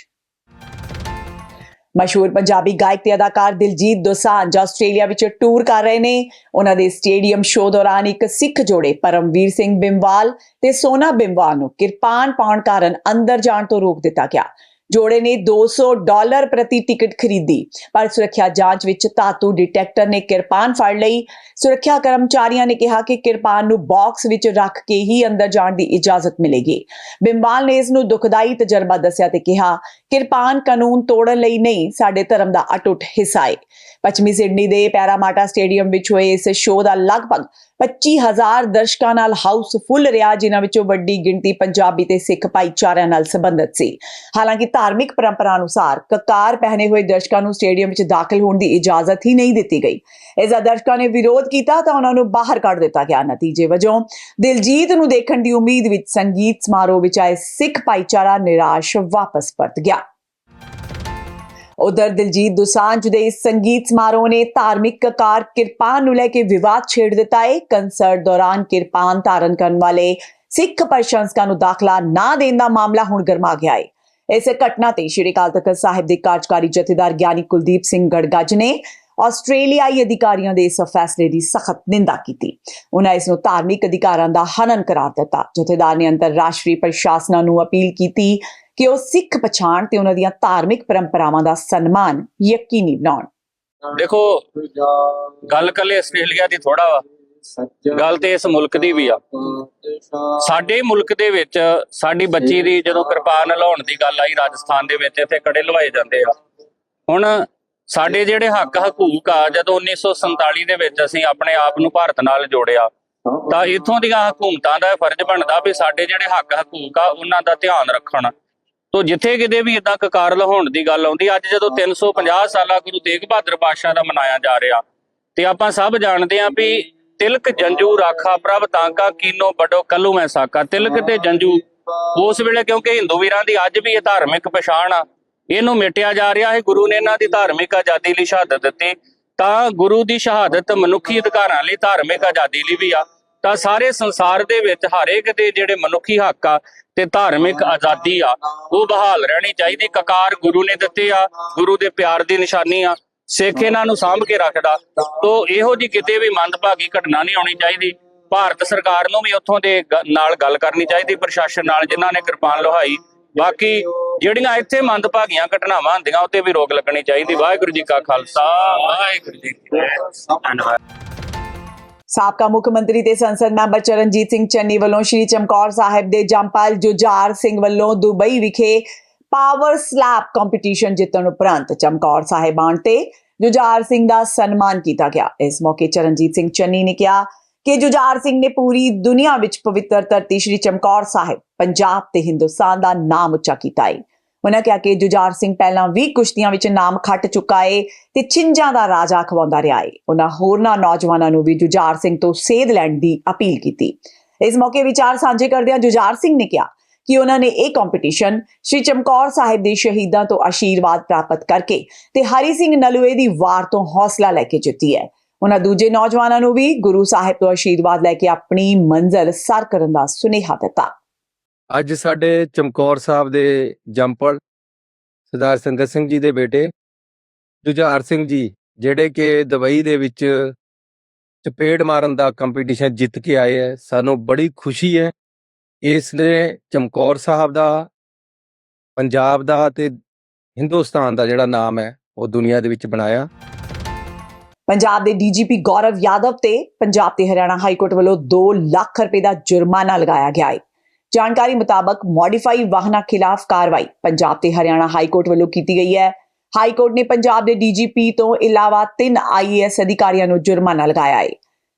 ਮਸ਼ਹੂਰ ਪੰਜਾਬੀ ਗਾਇਕ ਤੇ ਅਦਾਕਾਰ ਦਿਲਜੀਤ ਦੋਸਾਂਝ ਆਸਟ੍ਰੇਲੀਆ ਵਿੱਚ ਟੂਰ ਕਰ ਰਹੇ ਨੇ। ਉਹਨਾਂ ਦੇ ਸਟੇਡੀਅਮ ਸ਼ੋਅ ਦੌਰਾਨ ਇੱਕ ਸਿੱਖ ਜੋੜੇ ਪਰਮਵੀਰ ਸਿੰਘ ਬਿੰਵਾਲ ਤੇ ਸੋਨਾ ਬਿੰਵਾਲ ਨੂੰ ਕਿਰਪਾਨ ਪਾਉਣ ਕਾਰਨ ਅੰਦਰ ਜਾਣ ਤੋਂ ਰੋਕ ਦਿੱਤਾ ਗਿਆ। ਜੋੜੇ ਨੇ 200 ਡਾਲਰ ਪ੍ਰਤੀ ਟਿਕਟ ਖਰੀਦੀ। ਪਰ ਸੁਰੱਖਿਆ ਜਾਂਚ ਵਿੱਚ ਧਾਤੂ ਡਿਟੈਕਟਰ ਨੇ ਕਿਰਪਾਨ ਫੜ ਲਈ। ਸੁਰੱਖਿਆ ਕਰਮਚਾਰੀਆਂ ਨੇ ਕਿਹਾ ਕਿ ਕਿਰਪਾਨ ਨੂੰ ਬਾਕਸ ਵਿੱਚ ਰੱਖ ਕੇ ਹੀ ਅੰਦਰ ਜਾਣ ਦੀ ਇਜਾਜ਼ਤ ਮਿਲੇਗੀ। ਬਿੰਬਾਲ ਨੇ ਇਸ ਨੂੰ ਦੁਖਦਾਈ ਤਜਰਬਾ ਦੱਸਿਆ ਤੇ ਕਿਹਾ, ਕਿਰਪਾਨ ਕਾਨੂੰਨ ਤੋੜਨ ਲਈ ਨਹੀਂ, ਸਾਡੇ ਧਰਮ ਦਾ ਅਟੁੱਟ ਹਿੱਸਾ ਹੈ ਪੱਛਮੀ ਸਿਡਨੀ ਦੇ ਪੈਰਾਮਾਟਾ ਸਟੇਡੀਅਮ ਵਿੱਚ ਹੋਏ ਇਸ ਸ਼ੋਅ ਦਾ ਲਗਭਗ 25000 ਦਰਸ਼ਕਾਂ ਨਾਲ ਹਾਊਸ ਫੁੱਲ ਰਿਹਾ, ਜਿਨ੍ਹਾਂ ਵਿੱਚੋਂ ਵੱਡੀ ਗਿਣਤੀ ਪੰਜਾਬੀ ਤੇ ਸਿੱਖ ਭਾਈਚਾਰਿਆਂ ਨਾਲ ਸੰਬੰਧਿਤ ਸੀ। ਹਾਲਾਂਕਿ ਧਾਰਮਿਕ ਪਰੰਪਰਾ ਅਨੁਸਾਰ ਕਕਾਰ ਪਹਿਨੇ ਹੋਏ ਦਰਸ਼ਕਾਂ ਨੂੰ ਸਟੇਡੀਅਮ ਵਿੱਚ ਦਾਖਲ ਹੋਣ ਦੀ ਇਜਾਜ਼ਤ ਹੀ ਨਹੀਂ ਦਿੱਤੀ ਗਈ। ਇਸ ਦਾ ਦਰਸ਼ਕਾਂ ਨੇ ਵਿਰੋਧ ਕੀਤਾ ਤਾਂ ਉਹਨਾਂ ਨੂੰ ਬਾਹਰ ਕੱਢ ਦਿੱਤਾ ਗਿਆ। ਨਤੀਜੇ ਵਜੋਂ ਦਿਲਜੀਤ ਨੂੰ ਦੇਖਣ ਦੀ ਉਮੀਦ ਵਿੱਚ ਸੰਗੀਤ ਸਮਾਰੋਹ ਵਿੱਚ ਆਏ ਸਿੱਖ ਭਾਈਚਾਰਾ ਨਿਰਾਸ਼ ਵਾਪਸ ਪਰਤ ਗਿਆ। ਉਧਰ ਦਿਲਜੀਤ ਦੋਸਾਂਝ ਦੇ ਇਸ ਸੰਗੀਤ ਸਮਾਰੋਹ ਨੇ ਧਾਰਮਿਕ ਕਕਾਰ ਕਿਰਪਾਨ ਨੂੰ ਲੈ ਕੇ ਵਿਵਾਦ ਛੇੜ ਦਿੱਤਾ। ਹੈ ਕੰਸਰਟ ਦੌਰਾਨ ਕਿਰਪਾਨ ਧਾਰਨ ਕਰਨ ਵਾਲੇ ਸਿੱਖ ਪ੍ਰਸ਼ੰਸਕਾਂ ਨੂੰ ਦਾਖਲਾ ਨਾ ਦੇਣ ਦਾ ਮਾਮਲਾ ਹੁਣ ਗਰਮਾ ਗਿਆ ਹੈ। ਇਸ ਘਟਨਾ ਤੇ ਸ਼੍ਰੀ ਅਕਾਲ ਤਖਤ ਸਾਹਿਬ ਦੇ ਕਾਰਜਕਾਰੀ ਜਥੇਦਾਰ ਗਿਆਨੀ ਕੁਲਦੀਪ ਸਿੰਘ ਗੜਗੱਜ ਨੇ ਆਸਟ੍ਰੇਲੀਆਈ ਅਧਿਕਾਰੀਆਂ ਦੇ ਇਸ ਫੈਸਲੇ ਦੀ ਸਖਤ ਨਿੰਦਾ ਕੀਤੀ। ਉਹਨਾਂ ਇਸ ਨੂੰ ਧਾਰਮਿਕ ਅਧਿਕਾਰਾਂ ਦਾ ਹਨਨ ਕਰਾਰ ਦਿੱਤਾ। ਜਥੇਦਾਰ ਨੇ ਅੰਤਰਰਾਸ਼ਟਰੀ ਪ੍ਰਸ਼ਾਸਨਾਂ ਨੂੰ ਅਪੀਲ ਕੀਤੀ ਕਿ ਉਹ ਸਿੱਖ ਪਛਾਣ ਤੇ ਉਹਨਾਂ ਦੀਆਂ ਧਾਰਮਿਕ ਪਰੰਪਰਾਵਾਂ ਦਾ ਸਨਮਾਨ ਯਕੀਨੀ ਬਣਾਉਣ। ਦੇਖੋ ਗੱਲ ਕੱਲੇ ਆਸਟ੍ਰੇਲੀਆ ਦੀ ਥੋੜਾ ਵਾ ਗੱਲ ਤੇ ਇਸ ਮੁਲਕ ਦੀ ਵੀ ਆ। ਸਾਡੇ ਮੁਲਕ ਦੇ ਵਿੱਚ ਸਾਡੀ ਬੱਚੀ ਦੀ ਜਦੋਂ ਕਿਰਪਾਨ ਲਾਉਣ ਦੀ ਗੱਲ ਆਈ ਰਾਜਸਥਾਨ ਦੇ ਵਿੱਚ ਇੱਥੇ ਕੜੇ ਲਵਾਏ ਜਾਂਦੇ ਆ। ਹੁਣ ਸਾਡੇ ਜਿਹੜੇ ਹੱਕ ਹਕੂਕ ਆ ਜਦੋਂ 1947 ਦੇ ਵਿੱਚ ਅਸੀਂ ਆਪਣੇ ਆਪ ਨੂੰ ਭਾਰਤ ਨਾਲ ਜੋੜਿਆ ਤਾਂ ਇਥੋਂ ਦੀਆਂ ਹਕੂਮਤਾਂ ਦਾ ਫਰਜ਼ ਬਣਦਾ ਵੀ ਸਾਡੇ ਜਿਹੜੇ ਹੱਕ ਹਕੂਕ ਆ ਉਹਨਾਂ ਦਾ ਧਿਆਨ ਰੱਖਣ। ਤੋ ਜਿੱਥੇ ਕਿਤੇ ਵੀ ਇਦਾਂ ਕਕਾਰ ਲਹਾਉਣ ਦੀ ਗੱਲ ਆਉਂਦੀ ਅੱਜ ਜਦੋਂ 350 ਸਾਲਾ ਗੁਰੂ ਤੇਗ ਬਹਾਦਰ ਪਾਤਸ਼ਾਹ ਦਾ ਮਨਾਇਆ ਜਾ ਰਿਹਾ ਤੇ ਆਪਾਂ ਸਭ ਜਾਣਦੇ ਆਂ ਵੀ ਤਿਲਕ ਜੰਜੂ ਰਾਖਾ ਪ੍ਰਭ ਤਾਂਕਾ ਕੀਨੋ ਬਡੋ ਕੱਲੂ ਮੈਂ ਸਾਕਾ। ਤਿਲਕ ਤੇ ਜੰਜੂ, ਉਸ ਵੇਲੇ ਕਿਉਂਕਿ ਹਿੰਦੂ ਵੀਰਾਂ ਦੀ ਅੱਜ ਵੀ ਇਹ ਧਾਰਮਿਕ ਪਛਾਣ ਆ, ਇਹਨੂੰ ਮਿਟਿਆ ਜਾ ਰਿਹਾ ਹੈ, ਗੁਰੂ ਨੇ ਇਹਨਾਂ ਦੀ ਧਾਰਮਿਕ ਆਜ਼ਾਦੀ ਲਈ ਸ਼ਹਾਦਤ ਦਿੱਤੀ। ਤਾਂ ਗੁਰੂ ਦੀ ਸ਼ਹਾਦਤ ਮਨੁੱਖੀ ਅਧਿਕਾਰਾਂ ਲਈ ਧਾਰਮਿਕ ਆਜ਼ਾਦੀ ਲਈ ਵੀ ਆ। ਤਾਂ ਸਾਰੇ ਸੰਸਾਰ ਦੇ ਵਿੱਚ ਹਰੇਕ ਦੇ ਜਿਹੜੇ ਮਨੁੱਖੀ ਹੱਕ ਆ ਤੇ ਧਾਰਮਿਕ ਆਜ਼ਾਦੀ ਆ, ਉਹ ਬਹਾਲ ਰਹਿਣੀ ਚਾਹੀਦੀ। ਕਕਾਰ ਗੁਰੂ ਨੇ ਦਿੱਤੇ ਆ, ਗੁਰੂ ਦੇ ਪਿਆਰ ਦੀ ਨਿਸ਼ਾਨੀ ਆ। ਸਿੱਖ ਇਹਨਾਂ ਨੂੰ ਸਾਂਭ ਕੇ ਰੱਖਦਾ। ਤੋ ਇਹੋ ਜੀ ਕਿਤੇ ਵੀ ਮੰਦਭਾਗੀ ਘਟਨਾ ਨਹੀਂ ਆਉਣੀ ਚਾਹੀਦੀ। ਭਾਰਤ ਸਰਕਾਰ ਨੂੰ ਵੀ ਉੱਥੋਂ ਦੇ ਨਾਲ ਗੱਲ ਕਰਨੀ ਚਾਹੀਦੀ, ਪ੍ਰਸ਼ਾਸਨ ਨਾਲ, ਜਿਨ੍ਹਾਂ ਨੇ ਕਿਰਪਾਨ ਲੋਹਾਈ। ਬਾਕੀ ਜਿਹੜੀਆਂ ਇੱਥੇ ਮੰਦਭਾਗੀਆਂ ਘਟਨਾਵਾਂ ਹੁੰਦੀਆਂ ਉੱਤੇ ਵੀ ਰੋਕ ਲੱਗਣੀ ਚਾਹੀਦੀ। ਵਾਹਿਗੁਰੂ ਜੀ ਕਾ ਖਾਲਸਾ, ਵਾਹਿਗੁਰੂ ਜੀ ਧੰਨਵਾਦ ਸਾਬਕਾ ਮੁੱਖ ਮੰਤਰੀ ਤੇ ਸੰਸਦ ਮੈਂਬਰ ਚਰਨਜੀਤ ਸਿੰਘ ਚੰਨੀ ਵੱਲੋਂ ਸ਼੍ਰੀ ਚਮਕੌਰ ਸਾਹਿਬ ਦੇ ਜੰਪਾਲ ਜੁਝਾਰ ਸਿੰਘ ਵੱਲੋਂ ਦੁਬਈ ਵਿਖੇ ਪਾਵਰ ਸਲੈਪ ਕੰਪੀਟੀਸ਼ਨ ਜਿੱਤਣ ਉਪਰੰਤ ਚਮਕੌਰ ਸਾਹਿਬਾਨ ਤੇ ਜੁਝਾਰ ਸਿੰਘ ਦਾ ਸਨਮਾਨ ਕੀਤਾ ਗਿਆ। ਇਸ ਮੌਕੇ ਚਰਨਜੀਤ ਸਿੰਘ ਚੰਨੀ ਨੇ ਕਿਹਾ ਕਿ ਜੁਝਾਰ ਸਿੰਘ ਨੇ ਪੂਰੀ ਦੁਨੀਆ ਵਿੱਚ ਪਵਿੱਤਰ ਧਰਤੀ ਸ਼੍ਰੀ ਚਮਕੌਰ ਸਾਹਿਬ, ਪੰਜਾਬ ਤੇ ਹਿੰਦੁਸਤਾਨ ਦਾ ਨਾਮ ਉੱਚਾ ਕੀਤਾ ਹੈ ਉਹਨਾਂ ਕਿਹਾ ਕਿ ਜੁਝਾਰ ਸਿੰਘ ਪਹਿਲਾਂ ਵੀ ਕੁਸ਼ਤੀਆਂ ਵਿੱਚ ਨਾਮ ਖੱਟ ਚੁੱਕਾ ਏ ਤੇ ਛਿੰਝਾਂ ਦਾ ਰਾਜਾ ਖਵਾਉਂਦਾ ਰਿਹਾ ਏ। ਉਹਨਾਂ ਹੋਰਨਾਂ ਨੌਜਵਾਨਾਂ ਨੂੰ ਵੀ ਜੁਝਾਰ ਸਿੰਘ ਤੋਂ ਸੇਧ ਲੈਣ ਦੀ ਅਪੀਲ ਕੀਤੀ। ਇਸ ਮੌਕੇ ਵਿਚਾਰ ਸਾਂਝੇ ਕਰਦਿਆਂ ਜੁਝਾਰ ਸਿੰਘ ਨੇ ਕਿਹਾ ਕਿ ਉਹਨਾਂ ਨੇ ਇਹ ਕੰਪੀਟੀਸ਼ਨ ਸ਼੍ਰੀ ਚਮਕੌਰ ਸਾਹਿਬ ਦੇ ਸ਼ਹੀਦਾਂ ਤੋਂ ਆਸ਼ੀਰਵਾਦ ਪ੍ਰਾਪਤ ਕਰਕੇ ਤੇ ਹਰੀ ਸਿੰਘ ਨਲੂਏ ਦੀ ਵਾਰ ਤੋਂ ਹੌਸਲਾ ਲੈ ਕੇ ਜਿੱਤੀ ਹੈ। ਉਹਨਾਂ ਦੂਜੇ ਨੌਜਵਾਨਾਂ ਨੂੰ ਵੀ ਗੁਰੂ ਸਾਹਿਬ ਤੋਂ ਆਸ਼ੀਰਵਾਦ ਲੈ ਕੇ ਆਪਣੀ ਮੰਜ਼ਲ ਸਰ ਕਰਨ ਦਾ ਸੁਨੇਹਾ ਦਿੱਤਾ। ਅੱਜ ਸਾਡੇ ਚਮਕੌਰ ਸਾਹਿਬ ਦੇ ਜੰਪਲ ਸਰਦਾਰ ਸੰਗਤ ਸਿੰਘ ਜੀ ਦੇ ਬੇਟੇ ਜੁਝਾਰ ਸਿੰਘ ਜੀ, ਜਿਹੜੇ ਕਿ ਦੁਬਈ ਦੇ ਵਿੱਚ ਚਪੇੜ ਮਾਰਨ ਦਾ ਕੰਪੀਟੀਸ਼ਨ ਜਿੱਤ ਕੇ ਆਏ ਹੈ, ਸਾਨੂੰ ਬੜੀ ਖੁਸ਼ੀ ਹੈ ਇਸ ਨੇ ਚਮਕੌਰ ਸਾਹਿਬ ਦਾ, ਪੰਜਾਬ ਦਾ ਤੇ ਹਿੰਦੁਸਤਾਨ ਦਾ ਜਿਹੜਾ ਨਾਮ ਹੈ, ਉਹ ਦੁਨੀਆ ਦੇ ਵਿੱਚ ਬਣਾਇਆ। ਪੰਜਾਬ ਦੇ ਡੀਜੀਪੀ ਗੌਰਵ ਯਾਦਵ ਤੇ ਪੰਜਾਬ ਤੇ ਹਰਿਆਣਾ ਹਾਈ ਕੋਰਟ ਵੱਲੋਂ 2 ਲੱਖ ਰੁਪਏ ਦਾ ਜੁਰਮਾਨਾ ਲਗਾਇਆ ਗਿਆ ਹੈ ਜਾਣਕਾਰੀ ਮੁਤਾਬਕ ਮੋਡੀਫਾਈ ਵਾਹਨਾਂ ਖਿਲਾਫ ਕਾਰਵਾਈ ਪੰਜਾਬ ਤੇ ਹਰਿਆਣਾ ਹਾਈ ਕੋਰਟ ਵੱਲੋਂ ਕੀਤੀ ਗਈ ਹੈ। ਹਾਈ ਕੋਰਟ ਨੇ ਪੰਜਾਬ ਦੇ ਡੀਜੀਪੀ ਤੋਂ ਇਲਾਵਾ ਤਿੰਨ ਆਈਏਐਸ ਅਧਿਕਾਰੀਆਂ ਨੂੰ ਜੁਰਮਾਨਾ ਲਗਾਇਆ ਹੈ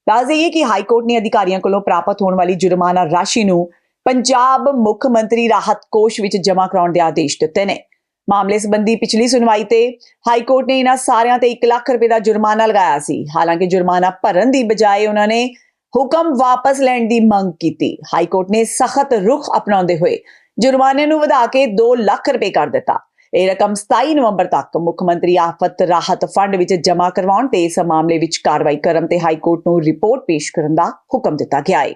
ਦੱਸ ਦੇਈਏ ਕਿ ਹਾਈ ਕੋਰਟ ਨੇ ਅਧਿਕਾਰੀਆਂ ਕੋਲੋਂ ਪ੍ਰਾਪਤ ਹੋਣ ਵਾਲੀ ਜੁਰਮਾਨਾ ਰਾਸ਼ੀ ਨੂੰ ਪੰਜਾਬ ਮੁੱਖ ਮੰਤਰੀ ਰਾਹਤ ਕੋਸ਼ ਵਿੱਚ ਜਮ੍ਹਾਂ ਕਰਾਉਣ ਦੇ ਆਦੇਸ਼ ਦਿੱਤੇ ਨੇ। ਮਾਮਲੇ ਸੰਬੰਧੀ ਪਿਛਲੀ ਸੁਣਵਾਈ ਤੇ ਹਾਈ ਕੋਰਟ ਨੇ ਇਹਨਾਂ ਸਾਰਿਆਂ ਤੇ 1 ਲੱਖ ਰੁਪਏ ਦਾ ਜੁਰਮਾਨਾ ਲਗਾਇਆ ਸੀ। ਹਾਲਾਂਕਿ ਜੁਰਮਾਨਾ ਭਰਨ ਦੀ ਬਜਾਏ ਉਹਨਾਂ ਨੇ ਹੁਕਮ ਵਾਪਸ ਲੈਣ ਦੀ ਮੰਗ ਕੀਤੀ। ਹਾਈ ਕੋਰਟ ਨੇ ਸਖਤ ਰੁਖ ਅਪਣਾਉਂਦੇ ਹੋਏ ਜੁਰਮਾਨੇ ਨੂੰ ਵਧਾ ਕੇ 2 ਲੱਖ ਰੁਪਏ ਕਰ ਦਿੱਤਾ। ਇਹ ਰਕਮ 27 ਨਵੰਬਰ ਤੱਕ ਮੁੱਖ ਮੰਤਰੀ ਆਫਤ ਰਾਹਤ ਫੰਡ ਵਿੱਚ ਜਮ੍ਹਾਂ ਕਰਵਾਉਣ ਤੇ ਇਸ ਮਾਮਲੇ ਵਿੱਚ ਕਾਰਵਾਈ ਕਰਨ ਤੇ ਹਾਈ ਕੋਰਟ ਨੂੰ ਰਿਪੋਰਟ ਪੇਸ਼ ਕਰਨ ਦਾ ਹੁਕਮ ਦਿੱਤਾ ਗਿਆ ਹੈ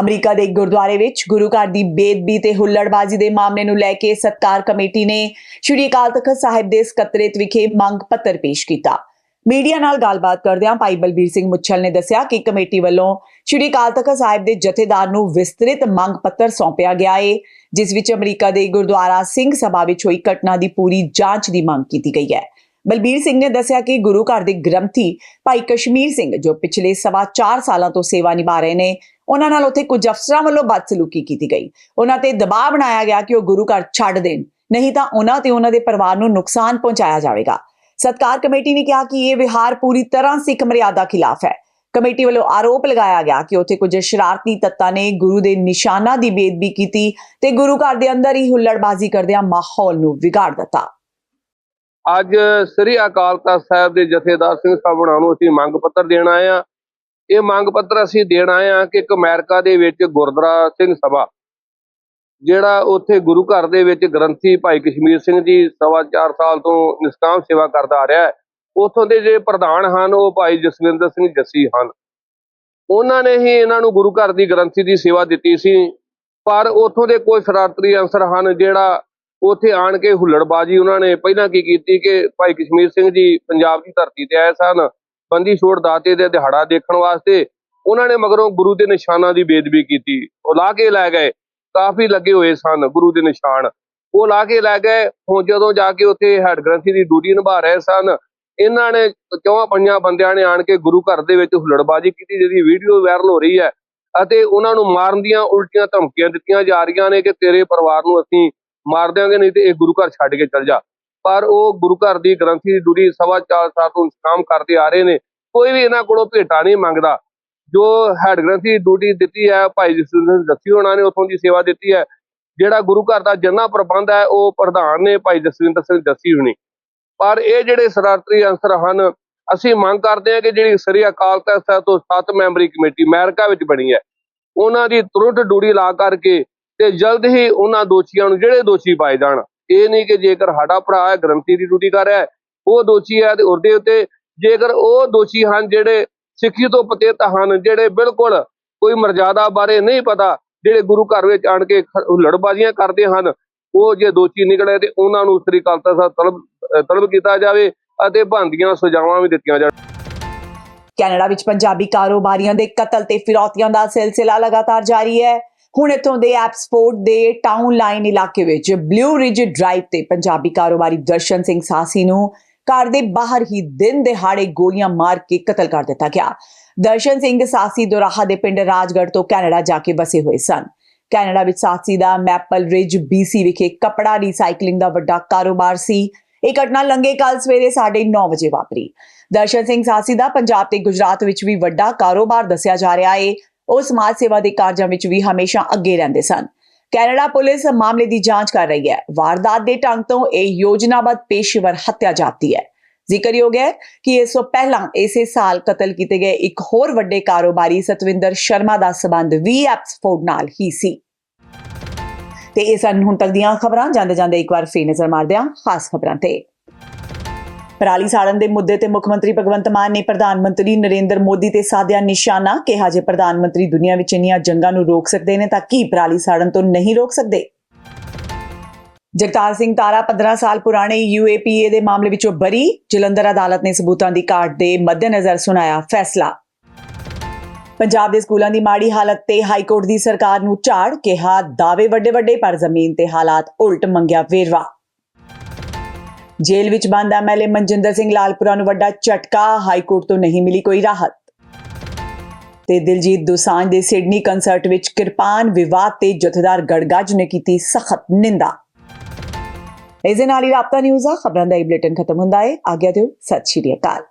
ਅਮਰੀਕਾ ਦੇ ਗੁਰਦੁਆਰੇ ਵਿੱਚ ਗੁਰੂ ਘਰ ਦੀ ਬੇਦਬੀ ਤੇ ਹੁੱਲੜਬਾਜ਼ੀ ਦੇ ਮਾਮਲੇ ਨੂੰ ਲੈ ਕੇ ਸਤਕਾਰ ਕਮੇਟੀ ਨੇ ਸ਼੍ਰੀ ਅਕਾਲ ਤਖਤ ਸਾਹਿਬ ਦੇ ਸਕੱਤਰੇਤ ਵਿਖੇ ਮੰਗ ਪੱਤਰ ਪੇਸ਼ ਕੀਤਾ। ਮੀਡੀਆ ਨਾਲ ਗੱਲਬਾਤ ਕਰਦਿਆਂ ਭਾਈ ਬਲਬੀਰ ਸਿੰਘ ਮੁੱਛਲ ਨੇ ਦੱਸਿਆ ਕਿ ਕਮੇਟੀ ਵੱਲੋਂ ਸ਼੍ਰੀ ਅਕਾਲ ਤਖਤ ਸਾਹਿਬ ਦੇ ਜਥੇਦਾਰ ਨੂੰ ਵਿਸਤ੍ਰਿਤ ਮੰਗ ਪੱਤਰ ਸੌਂਪਿਆ ਗਿਆ ਏ, ਜਿਸ ਵਿੱਚ ਅਮਰੀਕਾ ਦੇ ਗੁਰਦੁਆਰਾ ਸਿੰਘ ਸਭਾ ਵਿੱਚ ਹੋਈ ਘਟਨਾ ਦੀ ਪੂਰੀ ਜਾਂਚ ਦੀ ਮੰਗ ਕੀਤੀ ਗਈ ਹੈ। ਬਲਬੀਰ ਸਿੰਘ ਨੇ ਦੱਸਿਆ ਕਿ ਗੁਰੂ ਘਰ ਦੇ ਗ੍ਰੰਥੀ ਭਾਈ ਕਸ਼ਮੀਰ ਸਿੰਘ ਜੋ ਪਿਛਲੇ ਸਵਾ 4 ਸਾਲਾਂ ਤੋਂ ਸੇਵਾ ਨਿਭਾ ਰਹੇ ਨੇ ਉਹਨਾਂ ਨਾਲ ਉੱਥੇ ਕੁਝ ਅਫਸਰਾਂ ਵੱਲੋਂ ਬਦਸਲੂਕੀ ਕੀਤੀ ਗਈ। ਉਹਨਾਂ ਤੇ ਦਬਾਅ ਬਣਾਇਆ ਗਿਆ ਕਿ ਉਹ ਗੁਰੂ ਘਰ ਛੱਡ ਦੇਣ। ਨਹੀਂ ਤਾਂ ਉਹਨਾਂ ਤੇ ਉਹਨਾਂ ਦੇ ਪਰਿਵਾਰ ਨੂੰ ਨੁਕਸਾਨ ਪਹੁੰਚਾਇਆ ਜਾਵੇਗਾ। ਸਤਕਾਰ ਕਮੇਟੀ ਨੇ ਕਿਹਾ ਕਿ ਇਹ ਵਿਹਾਰ ਪੂਰੀ ਤਰ੍ਹਾਂ ਸਿੱਖ ਮਰਿਆਦਾ ਖਿਲਾਫ ਹੈ। ਕਮੇਟੀ ਵੱਲੋਂ ਆਰੋਪ ਲਗਾਇਆ ਗਿਆ ਕਿ ਉੱਥੇ ਕੁਝ ਸ਼ਰਾਰਤੀ ਤੱਤਾਂ ਨੇ ਗੁਰੂ ਦੇ ਨਿਸ਼ਾਨਾਂ ਦੀ ਬੇਦਬੀ ਕੀਤੀ ਤੇ ਗੁਰੂ ਘਰ ਦੇ ਅੰਦਰ ਹੀ ਹੁੱਲੜਬਾਜ਼ੀ ਕਰਦਿਆਂ ਮਾਹੌਲ ਨੂੰ ਵਿਗਾੜ ਦਿੱਤਾ। ਅੱਜ ਸ੍ਰੀ ਅਕਾਲ ਤਖਤ ਸਾਹਿਬ ਦੇ ਜਥੇਦਾਰ ਸਿੰਘ ਸਾਹਿਬਾਂ ਨੂੰ ਅਸੀਂ ਮੰਗ ਪੱਤਰ ਦੇਣ ਆਏ ਆ ਇਹ ਮੰਗ ਪੱਤਰ ਅਸੀਂ ਦੇਣ ਆਏ ਆ ਕਿ ਇੱਕ ਅਮਰੀਕਾ ਦੇ ਵਿੱਚ ਗੁਰਦੁਆਰਾ ਸਿੰਘ ਸਭਾ, ਜਿਹੜਾ ਉੱਥੇ ਗੁਰੂ ਘਰ ਦੇ ਵਿੱਚ ਗ੍ਰੰਥੀ ਭਾਈ ਕਸ਼ਮੀਰ ਸਿੰਘ ਜੀ ਸਵਾ ਚਾਰ ਸਾਲ ਤੋਂ ਨਿਸ਼ਕਾਮ ਸੇਵਾ ਕਰਦਾ ਆ ਰਿਹਾ ਹੈ, ਉਥੋਂ ਦੇ ਜਿਹੜੇ ਪ੍ਰਧਾਨ ਹਨ, ਉਹ ਭਾਈ ਜਸਵਿੰਦਰ ਸਿੰਘ ਜੱਸੀ ਹਨ। ਉਹਨਾਂ ਨੇ ਹੀ ਇਹਨਾਂ ਨੂੰ ਗੁਰੂ ਘਰ ਦੀ ਗ੍ਰੰਥੀ ਦੀ ਸੇਵਾ ਦਿੱਤੀ ਸੀ, ਪਰ ਉਥੋਂ ਦੇ ਕੋਈ ਸ਼ਰਾਰਤੀ ਅਨਸਰ ਹਨ, ਜਿਹੜਾ ਉੱਥੇ ਆਣ ਕੇ ਹੁੱਲੜਬਾਜੀ ਉਹਨਾਂ ਨੇ ਪਹਿਲਾਂ ਕੀ ਕੀਤੀ ਕਿ ਭਾਈ ਕਸ਼ਮੀਰ ਸਿੰਘ ਜੀ ਪੰਜਾਬ ਦੀ ਧਰਤੀ ਤੇ ਆਏ ਸਨ ਬੰਦੀ ਛੋੜ ਦਾਤੇ ਦੇ ਦਿਹਾੜਾ ਦੇਖਣ ਵਾਸਤੇ, ਉਹਨਾਂ ਨੇ ਮਗਰੋਂ ਗੁਰੂ ਦੇ ਨਿਸ਼ਾਨਾਂ ਦੀ ਬੇਦਬੀ ਕੀਤੀ। ਉਹ ਲਾ ਕੇ ਲੈ ਗਏ। ਕਾਫੀ ਲੱਗੇ ਹੋਏ ਸਨ ਗੁਰੂ ਦੇ ਨਿਸ਼ਾਨ। ਉਹ ਲਾ ਕੇ ਲੈ ਗਏ। ਹੁਣ ਜਦੋਂ ਜਾ ਕੇ ਉੱਥੇ ਹੈਡ ਗ੍ਰੰਥੀ ਦੀ ਡਿਊਟੀ ਨਿਭਾ ਰਹੇ ਸਨ, ਇਹਨਾਂ ਨੇ ਚੌਹਾਂ ਪੰਜਾਂ ਬੰਦਿਆਂ ਨੇ ਆਣ ਕੇ ਗੁਰੂ ਘਰ ਦੇ ਵਿੱਚ ਹੁੱਲੜਬਾਜੀ ਕੀਤੀ, ਜਿਹਦੀ ਵੀਡੀਓ ਵਾਇਰਲ ਹੋ ਰਹੀ ਹੈ ਅਤੇ ਉਹਨਾਂ ਨੂੰ ਮਾਰਨ ਦੀਆਂ ਉਲਟੀਆਂ ਧਮਕੀਆਂ ਦਿੱਤੀਆਂ ਜਾ ਰਹੀਆਂ ਨੇ ਕਿ ਤੇਰੇ ਪਰਿਵਾਰ ਨੂੰ ਅਸੀਂ ਮਾਰ ਦਿਆਂਗੇ, ਨਹੀਂ ਤੇ ਇਹ ਗੁਰੂ ਘਰ ਛੱਡ ਕੇ ਚਲ ਜਾ। ਪਰ ਉਹ ਗੁਰੂ ਘਰ ਦੀ ਗ੍ਰੰਥੀ ਦੀ ਡਿਊਟੀ ਸਵਾ ਚਾਰ ਸਾਲ ਤੋਂ ਕੰਮ ਕਰਦੇ ਆ ਰਹੇ ਨੇ। ਕੋਈ ਵੀ ਇਹਨਾਂ ਕੋਲੋਂ ਭੇਟਾ ਨਹੀਂ ਮੰਗਦਾ। ਜੋ ਹੈਡ ਗ੍ਰੰਥੀ ਦੀ ਡਿਊਟੀ ਦਿੱਤੀ ਹੈ, ਭਾਈ ਜਸਵਿੰਦਰ ਸਿੰਘ ਜੱਸੀ ਹੋਣਾ ਨੇ ਉਥੋਂ ਦੀ ਸੇਵਾ ਦਿੱਤੀ ਹੈ। ਜਿਹੜਾ ਗੁਰੂ ਘਰ ਦਾ ਜਿੰਨਾ ਪ੍ਰਬੰਧ ਹੈ, ਉਹ ਪ੍ਰਧਾਨ ਨੇ ਭਾਈ ਜਸਵਿੰਦਰ ਸਿੰਘ ਜੱਸੀ ਹੋਣੀ। ਪਰ ਇਹ ਜਿਹੜੇ ਸ਼ਰਾਰਤੀ ਅਨਸਰ ਹਨ, ਅਸੀਂ ਮੰਗ ਕਰਦੇ ਹਾਂ ਕਿ ਜਿਹੜੀ ਸ੍ਰੀ ਅਕਾਲ ਤਖਤ ਸਾਹਿਬ ਤੋਂ ਸੱਤ ਮੈਂਬਰੀ ਕਮੇਟੀ ਅਮਰੀਕਾ ਵਿੱਚ ਬਣੀ ਹੈ, ਉਹਨਾਂ ਦੀ ਤੁਰੰਤ ਡਿਊਟੀ ਲਾ ਕਰਕੇ ਤੇ ਜਲਦ ਹੀ ਉਹਨਾਂ ਦੋਸ਼ੀਆਂ ਨੂੰ ਜਿਹੜੇ ਦੋਸ਼ੀ ਪਾਏ ਜਾਣ। ਇਹ ਨਹੀਂ ਕਿ ਜੇਕਰ ਸਾਡਾ ਭਰਾ ਹੈ, ਗ੍ਰੰਥੀ ਦੀ ਡਿਊਟੀ ਕਰ ਰਿਹਾ ਹੈ, ਉਹ ਦੋਸ਼ੀ ਹੈ ਤੇ ਉਹਦੇ ਉੱਤੇ ਜੇਕਰ ਉਹ ਦੋਸ਼ੀ ਹਨ ਜਿਹੜੇ ਸਿੱਖੀ ਤੋਂ ਪਤੀਤ ਹਨ, ਜਿਹੜੇ ਬਿਲਕੁਲ ਕੋਈ ਮਰਜ਼ਾਦਾ ਬਾਰੇ ਨਹੀਂ ਪਤਾ, ਜਿਹੜੇ ਗੁਰੂ ਘਰ ਵਿੱਚ ਆਣ ਕੇ ਖ- ਕਰਦੇ ਹਨ, ਉਹ ਜੇ ਦੋਸ਼ੀ ਨਿਕਲੇ ਤੇ ਉਹਨਾਂ ਨੂੰ ਸ੍ਰੀ ਅਕਾਲ ਤਖਤ ਸਾਹਿਬ ਤਲਬ ਤਲਬ ਕੀਤਾ ਜਾਵੇ ਅਤੇ ਬਣਦੀਆਂ ਸਜ਼ਾਵਾਂ ਵੀ ਦਿੱਤੀਆਂ ਜਾਣ। ਕੈਨੇਡਾ ਵਿੱਚ ਪੰਜਾਬੀ ਕਾਰੋਬਾਰੀਆਂ ਦੇ ਕਤਲ ਤੇ ਫਿਰੌਤੀਆਂ ਦਾ ਸਿਲਸਿਲਾ ਲਗਾਤਾਰ ਜਾਰੀ ਹੈ। ਹੁਣ ਇਥੋਂ ਦੇ ਐਪਸਪੋਰਟ ਦੇ ਟਾਊਨ ਲਾਈਨ ਇਲਾਕੇ ਵਿੱਚ ਬਲੂ ਰਿਜ ਡਰਾਈਵ ਤੇ ਪੰਜਾਬੀ ਕਾਰੋਬਾਰੀ ਦਰਸ਼ਨ ਸਿੰਘ ਸਾਸੀ ਨੂੰ ਘਰ ਦੇ ਬਾਹਰ ਹੀ ਦਿਨ ਦਿਹਾੜੇ ਗੋਲੀਆਂ ਮਾਰ ਕੇ ਕਤਲ ਕਰ ਦਿੱਤਾ ਗਿਆ। ਦਰਸ਼ਨ ਸਿੰਘ ਸਾਸੀ ਦੁਰਾਹਾ ਦੇ ਪਿੰਡ ਰਾਜਗੜ੍ਹ ਤੋਂ ਕੈਨੇਡਾ ਜਾ ਕੇ ਵਸੇ ਹੋਏ ਸਨ। ਕੈਨੇਡਾ ਵਿੱਚ ਸਾਸੀ ਦਾ ਮੈਪਲ ਰਿਜ BC ਵਿਖੇ ਕਪੜਾ ਰੀਸਾਈਕਲਿੰਗ ਦਾ ਵੱਡਾ ਕਾਰੋਬਾਰ ਸੀ। ਇਹ ਘਟਨਾ ਲੰਗੇ ਕੱਲ ਸਵੇਰੇ 9:30 ਵਜੇ ਵਾਪਰੀ। ਦਰਸ਼ਨ ਸਿੰਘ ਸਾਸੀ ਦਾ ਪੰਜਾਬ ਤੇ ਗੁਜਰਾਤ ਵਿੱਚ ਵੀ ਵੱਡਾ ਕਾਰੋਬਾਰ ਦੱਸਿਆ ਜਾ ਰਿਹਾ ਏ। ਉਹ ਸਮਾਜ ਸੇਵਾ ਦੇ ਕਾਰਜਾਂ ਵਿੱਚ ਵੀ ਹਮੇਸ਼ਾ ਅੱਗੇ ਰਹਿੰਦੇ ਸਨ। ਕੈਨੇਡਾ ਪੁਲਿਸ ਮਾਮਲੇ ਦੀ ਜਾਂਚ ਕਰ ਰਹੀ ਹੈ। ਵਾਰਦਾਤ ਦੇ ਢੰਗ ਤੋਂ ਇਹ ਯੋਜਨਾਬੱਧ ਪੇਸ਼ੇਵਰ ਹੱਤਿਆ ਜਾਪਦੀ ਹੈ। ਜ਼ਿਕਰਯੋਗ ਹੈ ਕਿ ਇਸ ਤੋਂ ਪਹਿਲਾਂ ਇਸੇ ਸਾਲ ਕਤਲ ਕੀਤੇ ਗਏ ਇੱਕ ਹੋਰ ਵੱਡੇ ਕਾਰੋਬਾਰੀ ਸਤਵਿੰਦਰ ਸ਼ਰਮਾ ਦਾ ਸਬੰਧ ਵੀ ਐਪਸਫੋਰਡ ਨਾਲ ਹੀ ਸੀ। ਤੇ ਇਹ ਸਨ ਹੁਣ ਤੱਕ ਦੀਆਂ ਖਬਰਾਂ। ਜਾਂਦੇ ਜਾਂਦੇ ਇੱਕ ਵਾਰ ਫੇਰ ਨਜ਼ਰ ਮਾਰਦੇ ਹਾਂ ਖਾਸ ਖਬਰਾਂ ਤੇ। ਪਰਾਲੀ ਸਾੜਨ ਦੇ ਮੁੱਦੇ ਤੇ ਮੁੱਖ ਮੰਤਰੀ ਭਗਵੰਤ ਮਾਨ ਨੇ ਪ੍ਰਧਾਨ ਮੰਤਰੀ ਨਰਿੰਦਰ ਮੋਦੀ ਤੇ ਸਾਧਿਆ ਨਿਸ਼ਾਨਾ ਕਿਹਾ ਜੇ ਪ੍ਰਧਾਨ ਮੰਤਰੀ ਦੁਨੀਆ ਵਿੱਚ ਇੰਨੀਆਂ ਜੰਗਾਂ ਨੂੰ ਰੋਕ ਸਕਦੇ ਨੇ ਤਾਂ ਕੀ ਪਰਾਲੀ ਸਾੜਨ ਤੋਂ ਨਹੀਂ ਰੋਕ ਸਕਦੇ? ਜਗਤਾਰ ਸਿੰਘ ਤਾਰਾ 15 ਸਾਲ ਪੁਰਾਣੇ ਯੂਏਪੀਏ ਦੇ ਮਾਮਲੇ ਵਿੱਚੋਂ ਬਰੀ। ਜਲੰਧਰ ਅਦਾਲਤ ਨੇ ਸਬੂਤਾਂ ਦੀ ਘਾਟ ਦੇ ਮੱਦੇਨਜ਼ਰ ਸੁਣਾਇਆ ਫੈਸਲਾ। ਪੰਜਾਬ ਦੇ ਸਕੂਲਾਂ ਦੀ ਮਾੜੀ ਹਾਲਤ ਤੇ ਹਾਈ ਕੋਰਟ ਦੀ ਸਰਕਾਰ ਨੂੰ ਝਾੜ ਕਿਹਾ ਦਾਅਵੇ ਵੱਡੇ ਵੱਡੇ ਪਰ ਜ਼ਮੀਨ ਤੇ ਹਾਲਾਤ ਉਲਟ ਮੰਗਿਆ ਵੇਰਵਾ। ਜੇਲ੍ਹ ਵਿੱਚ ਬੰਦ ਐਮਐਲਏ ਮਨਜਿੰਦਰ ਸਿੰਘ ਲਾਲਪੁਰਾ ਨੂੰ ਵੱਡਾ ਝਟਕਾ ਹਾਈ ਕੋਰਟ ਤੋਂ ਨਹੀਂ ਮਿਲੀ ਕੋਈ ਰਾਹਤ। ਤੇ ਦਿਲਜੀਤ ਦੋਸਾਂਝ ਦੇ ਸਿਡਨੀ ਕੰਸਰਟ ਵਿੱਚ ਕਿਰਪਾਨ ਵਿਵਾਦ ਤੇ ਜਥੇਦਾਰ ਗੜਗਾਜ ਨੇ ਕੀਤੀ ਸਖਤ ਨਿੰਦਾ। ਇਸ ਦੇ ਨਾਲ ਹੀ ਰਾਬਤਾ ਨਿਊਜ਼ ਆ, ਖਬਰਾਂ ਦਾ ਇਹ ਬੁਲੇਟਿਨ ਖਤਮ ਹੁੰਦਾ ਹੈ ਆਗਿਆ ਦਿਓ, ਸਤਿ ਸ਼੍ਰੀ ਅਕਾਲ।